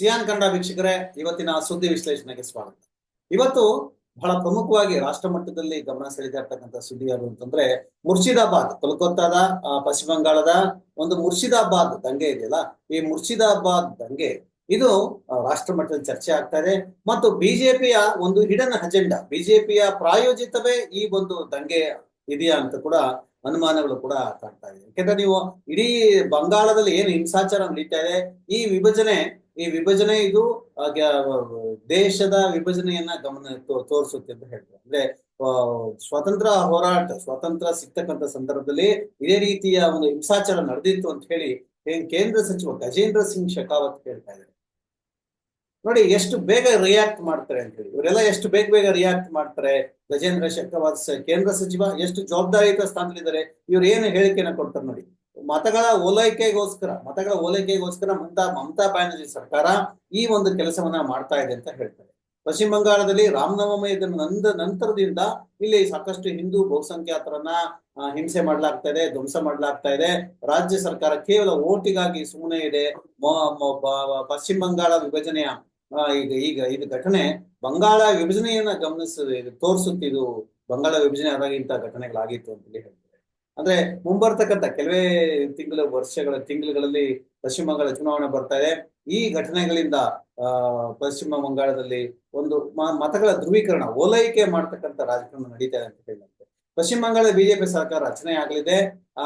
Xi'an Kannada ವೀಕ್ಷಕರೇ, ಇವತ್ತಿನ ಸುದ್ದಿ ವಿಶ್ಲೇಷಣೆಗೆ ಸ್ವಾಗತ. ಇವತ್ತು ಬಹಳ ಪ್ರಮುಖವಾಗಿ ರಾಷ್ಟ್ರ ಮಟ್ಟದಲ್ಲಿ ಗಮನ ಸೆಳೀತಾ ಇರ್ತಕ್ಕಂಥ ಸುದ್ದಿ ಯಾವುದು ಅಂತಂದ್ರೆ ಮುರ್ಷಿದಾಬಾದ್ ಕೋಲ್ಕತ್ತಾದ ಪಶ್ಚಿಮ ಬಂಗಾಳದ ಒಂದು ಮುರ್ಷಿದಾಬಾದ್ ದಂಗೆ ಇದೆಯಲ್ಲ, ಈ ಮುರ್ಷಿದಾಬಾದ್ ದಂಗೆ ಇದು ರಾಷ್ಟ್ರ ಮಟ್ಟದಲ್ಲಿ ಚರ್ಚೆ ಆಗ್ತಾ ಇದೆ. ಮತ್ತು ಬಿಜೆಪಿಯ ಒಂದು ಹಿಡನ್ ಅಜೆಂಡಾ, ಬಿಜೆಪಿಯ ಪ್ರಾಯೋಜಿತವೇ ಈ ಒಂದು ದಂಗೆ ಇದೆಯಾ ಅಂತ ಕೂಡ ಅನುಮಾನಗಳು ಕೂಡ ಕಾಣ್ತಾ ಇದೆ. ಯಾಕೆಂದ್ರೆ ನೀವು ಇಡೀ ಬಂಗಾಳದಲ್ಲಿ ಏನು ಹಿಂಸಾಚಾರ ನಡೀತಾ ಇದೆ, ಈ ವಿಭಜನೆ ಈ ವಿಭಜನೆ ಇದು ದೇಶದ ವಿಭಜನೆಯನ್ನ ಗಮನ ತೋರಿಸುತ್ತೆ ಅಂತ ಹೇಳ್ತಾರೆ. ಅಂದ್ರೆ ಸ್ವತಂತ್ರ ಹೋರಾಟ, ಸ್ವಾತಂತ್ರ್ಯ ಸಿಗ್ತಕ್ಕಂಥ ಸಂದರ್ಭದಲ್ಲಿ ಇದೇ ರೀತಿಯ ಒಂದು ಹಿಂಸಾಚಾರ ನಡೆದಿತ್ತು ಅಂತ ಹೇಳಿ ಕೇಂದ್ರ ಸಚಿವ ಗಜೇಂದ್ರ ಸಿಂಗ್ ಶೆಖಾವತ್ ಹೇಳ್ತಾ ಇದ್ದಾರೆ. ನೋಡಿ, ಎಷ್ಟು ಬೇಗ ರಿಯಾಕ್ಟ್ ಮಾಡ್ತಾರೆ ಅಂತ ಹೇಳಿ. ಇವರೆಲ್ಲ ಎಷ್ಟು ಬೇಗ ಬೇಗ ರಿಯಾಕ್ಟ್ ಮಾಡ್ತಾರೆ. ಗಜೇಂದ್ರ ಶೆಖಾವತ್ ಕೇಂದ್ರ ಸಚಿವ ಎಷ್ಟು ಜವಾಬ್ದಾರಿಯುತ ಸ್ಥಾನದಲ್ಲಿದ್ದಾರೆ. ಇವ್ರು ಏನು ಹೇಳಿಕೆನ ಕೊಡ್ತಾರೆ ನೋಡಿ. ಮತಗಳ ಓಲೈಕೆಗೋಸ್ಕರ ಮತಗಳ ಓಲೈಕೆಗೋಸ್ಕರ ಮಮತಾ ಮಮತಾ ಬ್ಯಾನರ್ಜಿ ಸರ್ಕಾರ ಈ ಒಂದು ಕೆಲಸವನ್ನ ಮಾಡ್ತಾ ಇದೆ ಅಂತ ಹೇಳ್ತಾರೆ. ಪಶ್ಚಿಮ ಬಂಗಾಳದಲ್ಲಿ ರಾಮನವಮಿ ನಂದ, ನಂತರದಿಂದ ಇಲ್ಲಿ ಸಾಕಷ್ಟು ಹಿಂದೂ ಬಹುಸಂಖ್ಯಾತರನ್ನ ಹಿಂಸೆ ಮಾಡ್ಲಾಗ್ತಾ ಇದೆ, ಧ್ವಂಸ ಮಾಡ್ಲಾಗ್ತಾ ಇದೆ. ರಾಜ್ಯ ಸರ್ಕಾರ ಕೇವಲ ಓಟಿಗಾಗಿ ಸುಮ್ಮನೆ ಇದೆ. ಪಶ್ಚಿಮ ಬಂಗಾಳ ವಿಭಜನೆಯ ಈಗ ಈಗ ಇದು ಘಟನೆ ಬಂಗಾಳ ವಿಭಜನೆಯನ್ನ ಗಮನಿಸ ಇದು ತೋರಿಸುತ್ತೆ ಇದು ಬಂಗಾಳ ವಿಭಜನೆ ಆದಾಗ ಇಂತಹ ಘಟನೆಗಳಾಗಿತ್ತು ಅಂತ ಹೇಳಿ ಅಂದ್ರೆ ಮುಂಬರ್ತಕ್ಕಂಥ ಕೆಲವೇ ತಿಂಗಳು, ವರ್ಷಗಳ, ತಿಂಗಳುಗಳಲ್ಲಿ ಪಶ್ಚಿಮ ಬಂಗಾಳ ಚುನಾವಣೆ ಬರ್ತಾ ಇದೆ. ಈ ಘಟನೆಗಳಿಂದ ಪಶ್ಚಿಮ ಬಂಗಾಳದಲ್ಲಿ ಒಂದು ಮತಗಳ ಧ್ರುವೀಕರಣ, ಓಲೈಕೆ ಮಾಡ್ತಕ್ಕಂಥ ರಾಜಕಾರಣ ನಡೀತಾ ಇದೆ ಅಂತ ಹೇಳುತ್ತೆ ಪಶ್ಚಿಮ ಬಂಗಾಳದ ಬಿಜೆಪಿ ಸರ್ಕಾರ ರಚನೆ ಆಗಲಿದೆ. ಆ,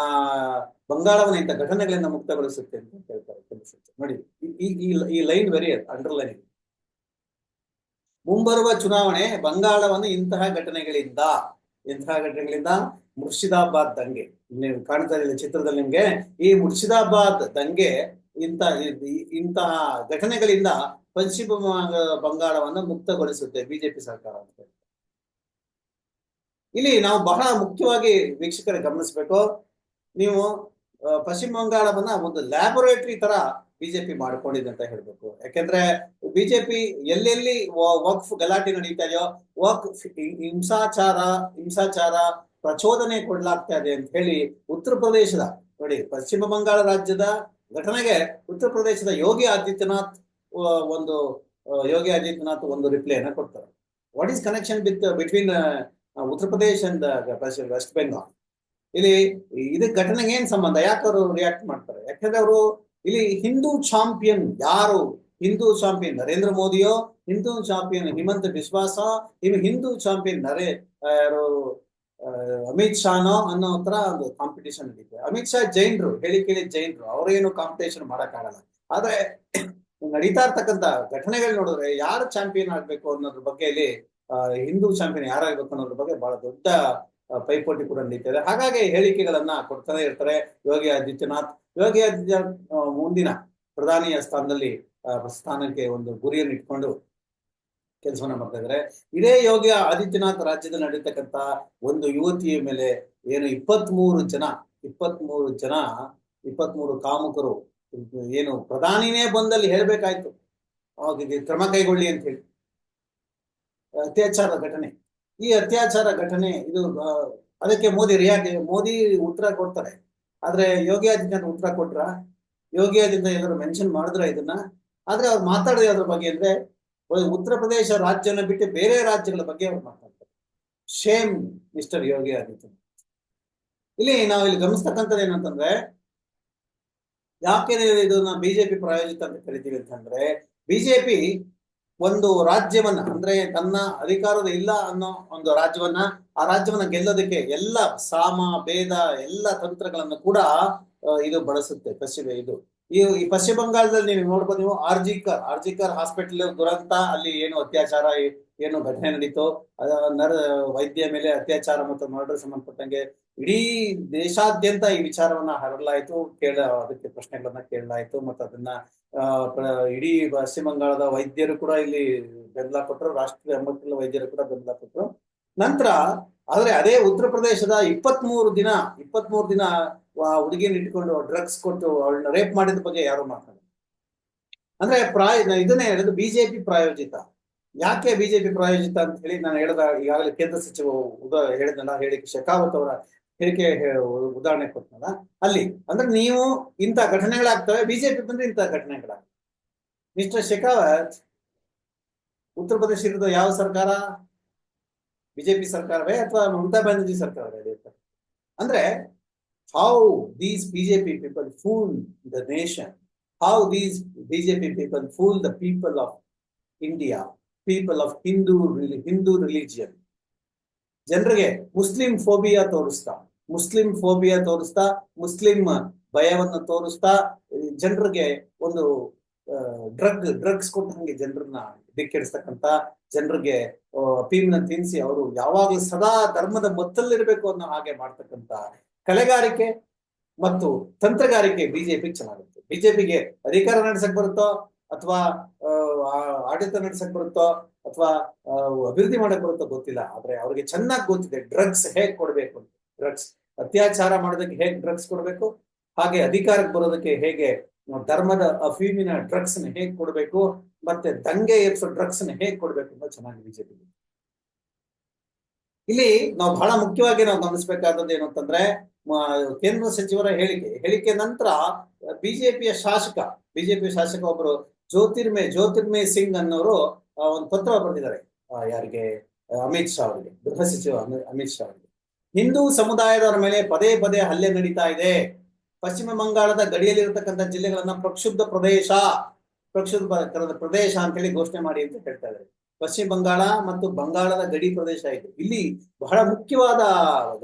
ಬಂಗಾಳವನ್ನ ಇಂಥ ಘಟನೆಗಳಿಂದ ಮುಕ್ತಗೊಳಿಸುತ್ತೆ ಅಂತ ಹೇಳ್ತಾರೆ. ನೋಡಿ, ಈ ಲೈನ್ ವೆರಿ ಅಂಡರ್ಲೈನ್ ಮುಂಬರುವ ಚುನಾವಣೆ ಬಂಗಾಳವನ್ನು ಇಂತಹ ಘಟನೆಗಳಿಂದ ಇಂತಹ ಘಟನೆಗಳಿಂದ ಮುರ್ಷಿದಾಬಾದ್ ದಂಗೆ. ನೀವು ಕಾಣ್ತಾ ಇರಲಿಲ್ಲ ಚಿತ್ರದಲ್ಲಿ ನಿಮ್ಗೆ? ಈ ಮುರ್ಷಿದಾಬಾದ್ ದಂಗೆ ಇಂತ ಇಂತಹ ಘಟನೆಗಳಿಂದ ಪಶ್ಚಿಮ ಬಂಗಾಳವನ್ನು ಮುಕ್ತಗೊಳಿಸುತ್ತೆ ಬಿಜೆಪಿ ಸರ್ಕಾರ ಅಂತ ಇಲ್ಲಿ ನಾವು ಬಹಳ ಮುಖ್ಯವಾಗಿ ವೀಕ್ಷಕರ ಗಮನಿಸಬೇಕು. ನೀವು ಪಶ್ಚಿಮ ಬಂಗಾಳವನ್ನ ಒಂದು ಲ್ಯಾಬೊರೇಟರಿ ತರ ಬಿಜೆಪಿ ಮಾಡ್ಕೊಂಡಿದೆ ಅಂತ ಹೇಳ್ಬೇಕು. ಯಾಕೆಂದ್ರೆ ಬಿಜೆಪಿ ಎಲ್ಲೆಲ್ಲಿ ವಕ್ಫ್ ಗಲಾಟೆ ನಡೀತಾ ಇದೆಯೋ, ವಕ್ಫ್ ಹಿಂಸಾಚಾರ ಹಿಂಸಾಚಾರ ಪ್ರಚೋದನೆ ಕೊಡ್ಲಾಗ್ತಾ ಇದೆ ಅಂತ ಹೇಳಿ ಉತ್ತರ ಪ್ರದೇಶದ ನೋಡಿ, ಪಶ್ಚಿಮ ಬಂಗಾಳ ರಾಜ್ಯದ ಘಟನೆಗೆ ಉತ್ತರ ಪ್ರದೇಶದ ಯೋಗಿ ಆದಿತ್ಯನಾಥ್ ಒಂದು ಯೋಗಿ ಆದಿತ್ಯನಾಥ್ ಒಂದು ರಿಪ್ಲೈನ ಕೊಡ್ತಾರೆ. What is connection with between Uttar Pradesh and West Bengal ಇಲ್ಲಿ ಇದು ಘಟನೆಗೆ ಏನ್ ಸಂಬಂಧ? ಯಾಕೆ ಅವರು ರಿಯಾಕ್ಟ್ ಮಾಡ್ತಾರೆ? ಯಾಕಂದ್ರೆ ಅವರು ಇಲ್ಲಿ ಹಿಂದೂ ಚಾಂಪಿಯನ್ ಯಾರು? ಹಿಂದೂ ಚಾಂಪಿಯನ್ ನರೇಂದ್ರ ಮೋದಿಯೋ, ಹಿಂದೂ ಚಾಂಪಿಯನ್ ಹಿಮಂತ ಬಿಸ್ವಾಸ, ಇನ್ನು ಹಿಂದೂ ಚಾಂಪಿಯನ್ ನರೇ ಯಾರು ಅಮಿತ್ ಶಾನೋ ಅನ್ನೋ ಹತ್ರ ಒಂದು ಕಾಂಪಿಟೇಷನ್ ನಡೀತದೆ. ಅಮಿತ್ ಶಾ ಜೈನ್ರು, ಹೇಳಿ ಕೇಳಿ ಜೈನ್ರು, ಅವರೇನು ಕಾಂಪಿಟೇಷನ್ ಮಾಡಕ್ಕಾಗಲ್ಲ. ಆದ್ರೆ ನಡೀತಾ ಇರ್ತಕ್ಕಂಥ ಘಟನೆಗಳು ನೋಡಿದ್ರೆ ಯಾರು ಚಾಂಪಿಯನ್ ಆಗ್ಬೇಕು ಅನ್ನೋದ್ರ ಬಗ್ಗೆ ಇಲ್ಲಿ ಹಿಂದೂ ಚಾಂಪಿಯನ್ ಯಾರಾಗಬೇಕು ಅನ್ನೋದ್ರ ಬಗ್ಗೆ ಬಹಳ ದೊಡ್ಡ ಪೈಪೋಟಿ ಕೂಡ ನಡೀತಿದೆ. ಹಾಗಾಗಿ ಹೇಳಿಕೆಗಳನ್ನ ಕೊಡ್ತಾನೆ ಇರ್ತಾರೆ ಯೋಗಿ ಆದಿತ್ಯನಾಥ್. ಯೋಗಿ ಆದಿತ್ಯನಾಥ್ ಮುಂದಿನ ಪ್ರಧಾನಿಯ ಸ್ಥಾನದಲ್ಲಿ ಸ್ಥಾನಕ್ಕೆ ಒಂದು ಗುರಿಯನ್ನು ಇಟ್ಕೊಂಡು ಕೆಲಸವನ್ನ ಮಾಡ್ತಾ ಇದ್ದಾರೆ ಇದೇ ಯೋಗಿ ಆದಿತ್ಯನಾಥ್ ರಾಜ್ಯದಲ್ಲಿ ನಡೀತಕ್ಕಂತ ಒಂದು ಯುವತಿಯ ಮೇಲೆ ಏನು ಇಪ್ಪತ್ತ್ ಮೂರು ಜನ ಇಪ್ಪತ್ತ್ ಮೂರು ಜನ ಇಪ್ಪತ್ತ್ ಮೂರು ಕಾಮುಕರು, ಏನು ಪ್ರಧಾನಿನೇ ಬಂದಲ್ಲಿ ಹೇಳ್ಬೇಕಾಯ್ತು. ಅವಾಗ ಕ್ರಮ ಕೈಗೊಳ್ಳಿ ಅಂತ ಹೇಳಿ. ಅತ್ಯಾಚಾರ ಘಟನೆ. ಈ ಅತ್ಯಾಚಾರ ಘಟನೆ, ಇದು ಅದಕ್ಕೆ ಮೋದಿ ರಿಯಾಕ್ಟ್ ಮೋದಿ ಉತ್ತರ ಕೊಡ್ತಾರೆ. ಆದ್ರೆ ಯೋಗಿ ಆದಿತ್ಯನ ಉತ್ತರ ಕೊಟ್ರ? ಯೋಗಿ ಆದಿತ್ಯನಾಥ್ ಏನಾದ್ರು ಮೆನ್ಷನ್ ಮಾಡಿದ್ರ ಇದನ್ನ? ಆದ್ರೆ ಅವ್ರು ಮಾತಾಡಿದ್ರೆ ಅದ್ರ ಬಗ್ಗೆ ಅಂದ್ರೆ ಉತ್ತರ ಪ್ರದೇಶ ರಾಜ್ಯನ ಬಿಟ್ಟು ಬೇರೆ ರಾಜ್ಯಗಳ ಬಗ್ಗೆ ಅವ್ರು ಮಾತಾಡ್ತಾರೆ. ಶೇಮ್ ಮಿಸ್ಟರ್ ಯೋಗಿ ಆದಿತ್ಯನಾಥ್ ಇಲ್ಲಿ ನಾವು ಇಲ್ಲಿ ಗಮನಿಸ್ತಕ್ಕಂಥದ್ದು ಏನಂತಂದ್ರೆ, ಯಾಕೆ ಇದನ್ನ ಬಿಜೆಪಿ ಪ್ರಾಯೋಜಿತ ಅಂತ ಕರಿತೀವಿ ಅಂತಂದ್ರೆ ಬಿಜೆಪಿ ಒಂದು ರಾಜ್ಯವನ್ನ, ಅಂದ್ರೆ ತನ್ನ ಅಧಿಕಾರದ ಇಲ್ಲ ಅನ್ನೋ ಒಂದು ರಾಜ್ಯವನ್ನ, ಆ ರಾಜ್ಯವನ್ನ ಗೆಲ್ಲೋದಕ್ಕೆ ಎಲ್ಲ ಸಾಮ, ಭೇದ, ಎಲ್ಲ ತಂತ್ರಗಳನ್ನು ಕೂಡ ಇದು ಬಳಸುತ್ತೆ, ಪಶ್ಚಿಮ ಇದು. ಈ ಪಶ್ಚಿಮ ಬಂಗಾಳದಲ್ಲಿ ನೀವು ನೋಡ್ಬೋದು ನೀವು ಆರ್ಜಿಕರ್ ಆರ್ಜಿಕರ್ ಹಾಸ್ಪಿಟಲ್ ದುರಂತ, ಅಲ್ಲಿ ಏನು ಅತ್ಯಾಚಾರ ಏನು ಘಟನೆ ನಡೀತು, ಅದ ನರ ವೈದ್ಯ ಮೇಲೆ ಅತ್ಯಾಚಾರ ಮತ್ತು ಮರ್ಡರ್ ಸಂಬಂಧಪಟ್ಟಂಗೆ ಇಡೀ ದೇಶಾದ್ಯಂತ ಈ ವಿಚಾರವನ್ನ ಹರಡಲಾಯಿತು, ಕೇಳ, ಅದಕ್ಕೆ ಪ್ರಶ್ನೆಗಳನ್ನ ಕೇಳಲಾಯಿತು ಮತ್ತು ಅದನ್ನ ಇಡೀ ಪಶ್ಚಿಮ ಬಂಗಾಳದ ವೈದ್ಯರು ಕೂಡ ಇಲ್ಲಿ ಬೆಂಬಲ ಕೊಟ್ಟರು ರಾಷ್ಟ್ರೀಯ ಮಕ್ಕಳ ವೈದ್ಯರು ಕೂಡ ಬೆಂಬಲ ಕೊಟ್ಟರು ನಂತರ, ಆದ್ರೆ ಅದೇ ಉತ್ತರ ಪ್ರದೇಶದ ಇಪ್ಪತ್ತ್ ಮೂರು ದಿನ ಇಪ್ಪತ್ತ್ ಮೂರು ದಿನ ಹುಡುಗಿನ ಇಟ್ಕೊಂಡು ಡ್ರಗ್ಸ್ ಕೊಟ್ಟು ಅವಳನ್ನ ರೇಪ್ ಮಾಡಿದ ಬಗ್ಗೆ ಯಾರು ಮಾತಾಡ ಅಂದ್ರೆ ಪ್ರಾಯ, ಇದನ್ನೇ ಹೇಳೋದು ಬಿಜೆಪಿ ಪ್ರಾಯೋಜಿತ. ಯಾಕೆ ಬಿಜೆಪಿ ಪ್ರಾಯೋಜಿತ ಅಂತ ಹೇಳಿ ನಾನು ಹೇಳಿದ ಈಗಾಗಲೇ ಕೇಂದ್ರ ಸಚಿವ ಉದಾ ಹೇಳಿದ್ನಲ್ಲ ಹೇಳಿಕೆ ಶೆಖಾವತ್ ಅವರ ಹೇಳಿಕೆ ಉದಾಹರಣೆ ಕೊಟ್ಟನಲ್ಲ ಅಲ್ಲಿ. ಅಂದ್ರೆ ನೀವು ಇಂಥ ಘಟನೆಗಳಾಗ್ತವೆ, ಬಿಜೆಪಿ ಬಂದ್ರೆ ಇಂಥ ಘಟನೆಗಳಾಗ್ತವೆ. ಮಿಸ್ಟರ್ ಶೆಖಾವತ್, ಉತ್ತರ ಪ್ರದೇಶ ಇರೋದು ಯಾವ ಸರ್ಕಾರ? ಬಿಜೆಪಿ ಸರ್ಕಾರವೇ ಅಥವಾ ಮಮತಾ ಬ್ಯಾನರ್ಜಿ ಸರ್ಕಾರವೇ? ಅಂದ್ರೆ how these BJP people fool the nation how these BJP people fool the people of India people of Hindu Hindu religion ಜನರಿಗೆ ಮುಸ್ಲಿಂ ಫೋಬಿಯಾ ತೋರಿಸ್ತಾ, ಮುಸ್ಲಿಂ ಫೋಬಿಯಾ ತೋರಿಸ್ತಾ, ಮುಸ್ಲಿಂ ಭಯವನ್ನು ತೋರಿಸ್ತಾ, ಜನರಿಗೆ ಒಂದು ಡ್ರಗ್, ಡ್ರಗ್ಸ್ ಕೊಟ್ಟಂಗೆ ಜನರನ್ನ ದಿಕ್ಕೆಡಿಸ್ತಕ್ಕಂತ ಜನರಿಗೆ ಪೀಮ್ನ ತಿನ್ಸಿ ಅವರು ಯಾವಾಗಲೂ ಸದಾ ಧರ್ಮದ ಮತ್ತಲ್ಲಿರ್ಬೇಕು ಅನ್ನೋ ಹಾಗೆ ಮಾಡ್ತಕ್ಕಂತ ಕಲೆಗಾರಿಕೆ ಮತ್ತು ತಂತ್ರಗಾರಿಕೆ ಬಿಜೆಪಿ ಚೆನ್ನಾಗುತ್ತೆ ಬಿಜೆಪಿಗೆ ಅಧಿಕಾರ ನಡೆಸಕ್ ಬರುತ್ತೋ ಅಥವಾ ಆಡಳಿತ ನಡೆಸಕ್ ಬರುತ್ತೋ ಅಥವಾ ಅಭಿವೃದ್ಧಿ ಮಾಡಕ್ ಬರುತ್ತೋ ಗೊತ್ತಿಲ್ಲ. ಆದ್ರೆ ಅವ್ರಿಗೆ ಚೆನ್ನಾಗಿ ಗೊತ್ತಿದೆ. ಡ್ರಗ್ಸ್ ಹೇಗ್ ಕೊಡ್ಬೇಕು? ಡ್ರಗ್ಸ್, ಅತ್ಯಾಚಾರ ಮಾಡೋದಕ್ಕೆ ಹೇಗ್ ಡ್ರಗ್ಸ್ ಕೊಡ್ಬೇಕು? ಹಾಗೆ ಅಧಿಕಾರಕ್ಕೆ ಬರೋದಕ್ಕೆ ಹೇಗೆ ಧರ್ಮದ ಅಫೀಮಿನ ಡ್ರಗ್ಸ್ನ ಹೇಗ್ ಕೊಡ್ಬೇಕು? ಮತ್ತೆ ದಂಗೆ ಎಪ್ಸೋ ಡ್ರಗ್ಸ್ನ ಹೇಗ್ ಕೊಡ್ಬೇಕು ಅಂತ ಚೆನ್ನಾಗಿ ಬಿಜೆಪಿ ಇಲ್ಲಿ ನಾವು ಬಹಳ ಮುಖ್ಯವಾಗಿ ನಾವು ಗಮನಿಸಬೇಕಾದದ್ದು ಏನು ಅಂತಂದ್ರೆ ಕೇಂದ್ರ ಸಚಿವರ ಹೇಳಿಕೆ. ಹೇಳಿಕೆ ನಂತರ ಬಿಜೆಪಿಯ ಶಾಸಕ ಬಿಜೆಪಿ ಶಾಸಕ ಒಬ್ಬರು ಜ್ಯೋತಿರ್ಮಯ ಜ್ಯೋತಿರ್ಮಯ ಸಿಂಗ್ ಅನ್ನೋರು ಒಂದು ಪತ್ರ ಬರೆದಿದ್ದಾರೆ. ಯಾರಿಗೆ? ಅಮಿತ್ ಶಾ ಅವರಿಗೆ, ಗೃಹ ಸಚಿವ ಅಮಿತ್ ಶಾ ಅವರಿಗೆ. ಹಿಂದೂ ಸಮುದಾಯದವರ ಮೇಲೆ ಪದೇ ಪದೇ ಹಲ್ಲೆ ನಡೀತಾ ಇದೆ. ಪಶ್ಚಿಮ ಬಂಗಾಳದ ಗಡಿಯಲ್ಲಿರತಕ್ಕಂಥ ಜಿಲ್ಲೆಗಳನ್ನ ಪ್ರಕ್ಷುಬ್ಧ ಪ್ರದೇಶ ಪ್ರಕ್ಷುಬ್ಧ ಪ್ರದೇಶ ಅಂತ ಹೇಳಿ ಘೋಷಣೆ ಮಾಡಿ ಅಂತ ಹೇಳ್ತಾ ಇದ್ದಾರೆ. ಪಶ್ಚಿಮ ಬಂಗಾಳ ಮತ್ತು ಬಂಗಾಳದ ಗಡಿ ಪ್ರದೇಶ ಇದೆ ಇಲ್ಲಿ ಬಹಳ ಮುಖ್ಯವಾದ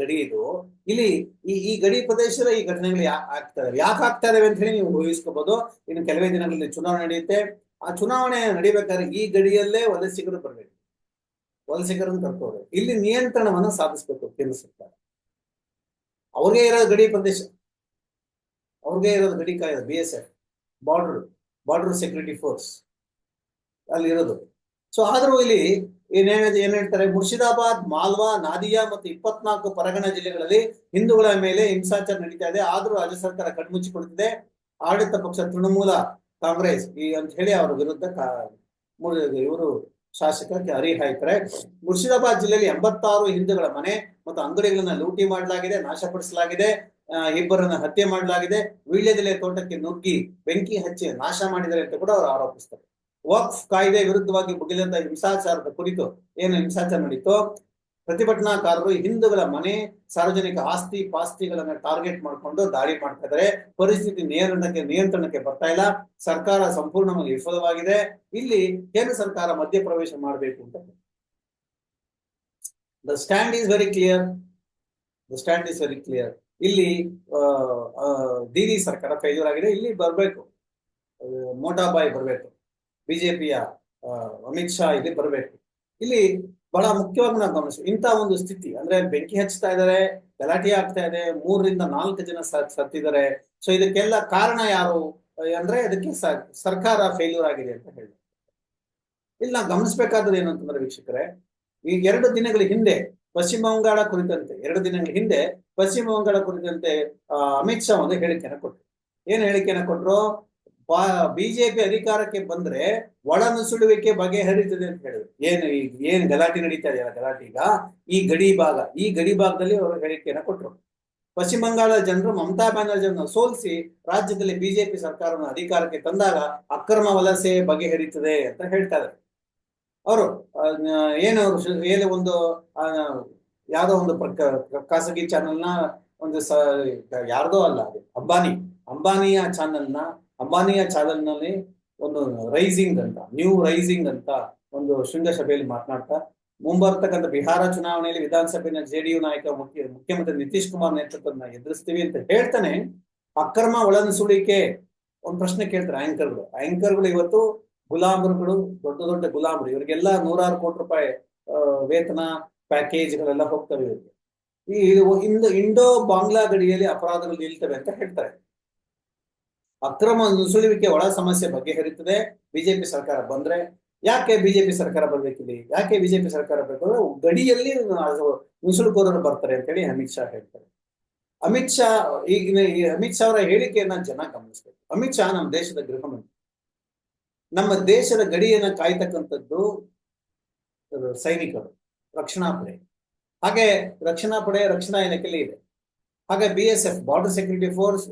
ಗಡಿ ಇದು. ಇಲ್ಲಿ ಈ ಈ ಗಡಿ ಪ್ರದೇಶದ ಈ ಘಟನೆಗಳು ಆಗ್ತಾ ಇದಾವೆ. ಯಾಕೆ ಆಗ್ತಾ ಇದಾವೆ ಅಂತ ಹೇಳಿ ನೀವು ಊಹಿಸ್ಕೋಬಹುದು ಇನ್ನು ಕೆಲವೇ ದಿನಗಳಲ್ಲಿ ಚುನಾವಣೆ ನಡೆಯುತ್ತೆ. ಆ ಚುನಾವಣೆ ನಡಿಬೇಕಾದ್ರೆ ಈ ಗಡಿಯಲ್ಲೇ ವಲಸಿಗರು ಬರಬೇಕು. ವಲಸಿಗರನ್ನು ಕರ್ಕೋಬೇಕು. ಇಲ್ಲಿ ನಿಯಂತ್ರಣವನ್ನು ಸಾಧಿಸ್ಬೇಕು ಕೇಂದ್ರ ಸರ್ಕಾರ. ಅವ್ರಿಗೆ ಇರೋ ಗಡಿ ಪ್ರದೇಶ, ಅವ್ರಿಗೆ ಇರೋದು ಗಡಿ ಕಾಯ್ದೆ, B S F, border border security force ಅಲ್ಲಿ ಇರೋದು ಸೊ ಆದ್ರೂ ಇಲ್ಲಿ ಏನೇನ ಏನ್ ಹೇಳ್ತಾರೆ? ಮುರ್ಷಿದಾಬಾದ್ ಮಾಲ್ವಾ, ನಾದಿಯಾ ಮತ್ತು ಇಪ್ಪತ್ನಾಲ್ಕು ಪರಗಣ ಜಿಲ್ಲೆಗಳಲ್ಲಿ ಹಿಂದೂಗಳ ಮೇಲೆ ಹಿಂಸಾಚಾರ ನಡೀತಾ ಇದೆ. ಆದ್ರೂ ರಾಜ್ಯ ಸರ್ಕಾರ ಕಣ್ಮುಚ್ಚಿಕೊಳ್ತಿದೆ. ಆಡಳಿತ ಪಕ್ಷ ತೃಣಮೂಲ ಕಾಂಗ್ರೆಸ್ ಈ ಅಂತ ಹೇಳಿ ಅವರ ವಿರುದ್ಧ ಇವರು ಶಾಸಕಕ್ಕೆ ಹರಿಹಾಯ್ತಾರೆ ಮುರ್ಷಿದಾಬಾದ್ ಜಿಲ್ಲೆಯಲ್ಲಿ ಎಂಬತ್ತಾರು ಹಿಂದೂಗಳ ಮನೆ ಮತ್ತು ಅಂಗಡಿಗಳನ್ನ ಲೂಟಿ ಮಾಡಲಾಗಿದೆ, ನಾಶಪಡಿಸಲಾಗಿದೆ. ಇಬ್ಬರನ್ನ ಹತ್ಯೆ ಮಾಡಲಾಗಿದೆ. ವೀಳ್ಯದೆಲೆ ತೋಟಕ್ಕೆ ನುಗ್ಗಿ ಬೆಂಕಿ ಹಚ್ಚಿ ನಾಶ ಮಾಡಿದ್ದಾರೆ ಅಂತ ಕೂಡ ಅವರು ಆರೋಪಿಸ್ತಾರೆ. ವಕ್ಫ್ ಕಾಯ್ದೆ ವಿರುದ್ಧವಾಗಿ ಮುಗಿದಂತ ಹಿಂಸಾಚಾರದ ಕುರಿತು ಏನು ಹಿಂಸಾಚಾರ ನಡೀತೋ, ಪ್ರತಿಭಟನಾಕಾರರು ಹಿಂದೂಗಳ ಮನೆ, ಸಾರ್ವಜನಿಕ ಆಸ್ತಿ, ಪಾಸ್ತಿಗಳನ್ನ ಟಾರ್ಗೆಟ್ ಮಾಡಿಕೊಂಡು ದಾಳಿ ಮಾಡ್ತಾ ಇದ್ದಾರೆ. ಪರಿಸ್ಥಿತಿ ನಿಯಂತ್ರಣಕ್ಕೆ ನಿಯಂತ್ರಣಕ್ಕೆ ಬರ್ತಾ ಇಲ್ಲ. ಸರ್ಕಾರ ಸಂಪೂರ್ಣವಾಗಿ ವಿಫಲವಾಗಿದೆ. ಇಲ್ಲಿ ಕೇಂದ್ರ ಸರ್ಕಾರ ಮಧ್ಯಪ್ರವೇಶ ಮಾಡಬೇಕು ಅಂತ. The stand is very clear the stand is very clear ಇಲ್ಲಿ ಡಿ ಸರ್ಕಾರ ಫೇಲ್ಯೂರ್ ಆಗಿದೆ ಇಲ್ಲಿ ಬರಬೇಕು. ಮೋಟಾಬಾಯಿ ಬರಬೇಕು. ಬಿಜೆಪಿಯ ಅಮಿತ್ ಶಾ ಇಲ್ಲಿ ಬರಬೇಕು. ಇಲ್ಲಿ ಬಹಳ ಮುಖ್ಯವಾಗಿ ನಾವು ಗಮನಿಸ್ತೀವಿ ಇಂಥ ಒಂದು ಸ್ಥಿತಿ, ಅಂದ್ರೆ ಬೆಂಕಿ ಹಚ್ತಾ ಇದ್ದಾರೆ ಗಲಾಟೆ ಆಗ್ತಾ ಇದೆ, ಮೂರರಿಂದ ನಾಲ್ಕು ಜನ ಸತ್ತಿದ್ದಾರೆ. ಸೊ ಇದಕ್ಕೆಲ್ಲ ಕಾರಣ ಯಾರು? ಅಂದ್ರೆ ಅದಕ್ಕೆ ಸರ್ಕಾರ ಫೇಲ್ಯೂರ್ ಆಗಿದೆ ಅಂತ ಹೇಳಿ ಇಲ್ಲಿ ನಾವು ಗಮನಿಸಬೇಕಾದದ್ದು ಏನು ಅಂತಂದ್ರೆ ವೀಕ್ಷಕರೇ, ಈ ಎರಡು ದಿನಗಳ ಹಿಂದೆ ಪಶ್ಚಿಮ ಬಂಗಾಳ ಕುರಿತಂತೆ, ಎರಡು ದಿನಗಳ ಹಿಂದೆ ಪಶ್ಚಿಮ ಬಂಗಾಳ ಕುರಿತಂತೆ ಅಮಿತ್ ಶಾ ಒಂದು ಹೇಳಿಕೆಯನ್ನು ಕೊಟ್ಟರು. ಏನು ಹೇಳಿಕೆಯನ್ನು ಕೊಟ್ಟರು ಬಿಜೆಪಿ ಅಧಿಕಾರಕ್ಕೆ ಬಂದ್ರೆ ಒಳ ನುಸುಳುವಿಕೆ ಬಗೆಹರಿತದೆ ಅಂತ ಹೇಳಿದ್ರು. ಏನು ಈಗ ಏನ್ ಗಲಾಟೆ ನಡೀತಾ ಇದೆಯಲ್ಲ ಗಲಾಟೆ ಈಗ? ಈ ಗಡಿ ಭಾಗ, ಈ ಗಡಿ ಭಾಗದಲ್ಲಿ ಅವರು ಹೇಳಿಕೆಯನ್ನು ಕೊಟ್ಟರು ಪಶ್ಚಿಮ ಬಂಗಾಳದ ಜನರು, ಮಮತಾ ಬ್ಯಾನರ್ಜಿಯನ್ನು ಸೋಲಿಸಿ ರಾಜ್ಯದಲ್ಲಿ ಬಿಜೆಪಿ ಸರ್ಕಾರವನ್ನು ಅಧಿಕಾರಕ್ಕೆ ತಂದಾಗ ಅಕ್ರಮ ವಲಸೆ ಬಗೆಹರಿತದೆ ಅಂತ ಹೇಳ್ತಾ ಇದ್ದಾರೆ ಅವರು ಏನು ಏನು ಒಂದು ಯಾವುದೋ ಒಂದು ಖಾಸಗಿ ಚಾನೆಲ್ನ ಒಂದು ಸ, ಯಾರ್ದೋ ಅಲ್ಲ ಅದು, ಅಂಬಾನಿ, ಅಂಬಾನಿಯ ಚಾನೆಲ್ನ ಅಂಬಾನಿಯ ಚಾನೆಲ್ನಲ್ಲಿ ಒಂದು ರೈಸಿಂಗ್ ಅಂತ ನ್ಯೂ ರೈಸಿಂಗ್ ಅಂತ ಒಂದು ಶೃಂಗಸಭೆಯಲ್ಲಿ ಮಾತನಾಡ್ತಾ, ಮುಂಬರ್ತಕ್ಕಂಥ ಬಿಹಾರ ಚುನಾವಣೆಯಲ್ಲಿ ವಿಧಾನಸಭೆಯ ಜೆಡಿಯು ನಾಯಕ ಮುಖ್ಯ, ಮುಖ್ಯಮಂತ್ರಿ ನಿತೀಶ್ ಕುಮಾರ್ ನೇತೃತ್ವದನ್ನ ಎದುರಿಸ್ತೀವಿ ಅಂತ ಹೇಳ್ತಾನೆ. ಅಕ್ರಮ ಒಳನುಸುಳಿಕೆ ಒಂದು ಪ್ರಶ್ನೆ ಕೇಳ್ತಾರೆ ಆಂಕರ್ಗಳು. ಆಂಕರ್ಗಳು ಇವತ್ತು ಗುಲಾಮರುಗಳು, ದೊಡ್ಡ ದೊಡ್ಡ ಗುಲಾಮರು, ಇವರಿಗೆಲ್ಲ ನೂರಾರು ಕೋಟಿ ರೂಪಾಯಿ ವೇತನ, ಪ್ಯಾಕೇಜ್ಗಳೆಲ್ಲ ಹೋಗ್ತವೆ ಇವರಿಗೆ. ಈ ಇಂದು ಇಂಡೋ ಬಾಂಗ್ಲಾ ಗಡಿಯಲ್ಲಿ ಅಪರಾಧಗಳು ನಿಲ್ತವೆ ಅಂತ ಹೇಳ್ತಾರೆ. ಅಕ್ರಮ ನುಸುಳುವಿಕೆ ಒಳ ಸಮಸ್ಯೆ ಬಗೆಹರಿತದೆ. ಬಿಜೆಪಿ ಸರ್ಕಾರ ಬಂದ್ರೆ ಯಾಕೆ ಬಿಜೆಪಿ ಸರ್ಕಾರ ಬರ್ಬೇಕಿಲ್ಲಿ ಯಾಕೆ ಬಿಜೆಪಿ ಸರ್ಕಾರ ಬೇಕು ಅಂದ್ರೆ ಗಡಿಯಲ್ಲಿ ನುಸುಳುಕೋರರು ಬರ್ತಾರೆ ಅಂತ ಹೇಳಿ ಅಮಿತ್ ಶಾ ಹೇಳ್ತಾರೆ. ಅಮಿತ್ ಶಾ ಈಗಿನ ಅಮಿತ್ ಶಾ ಅವರ ಹೇಳಿಕೆಯನ್ನ ಜನ ಗಮನಿಸ್ಬೇಕು. ಅಮಿತ್ ಶಾ ನಮ್ಮ ದೇಶದ ಗೃಹ ಮಂತ್ರಿ. ನಮ್ಮ ದೇಶದ ಗಡಿಯನ್ನ ಕಾಯ್ತಕ್ಕಂಥದ್ದು ಸೈನಿಕರು, ರಕ್ಷಣಾ ಪಡೆ. ಹಾಗೆ ರಕ್ಷಣಾ ಪಡೆ ರಕ್ಷಣಾ ಇಲಾಖೆಯಲ್ಲಿ ಇದೆ. ಹಾಗೆ B S F border security force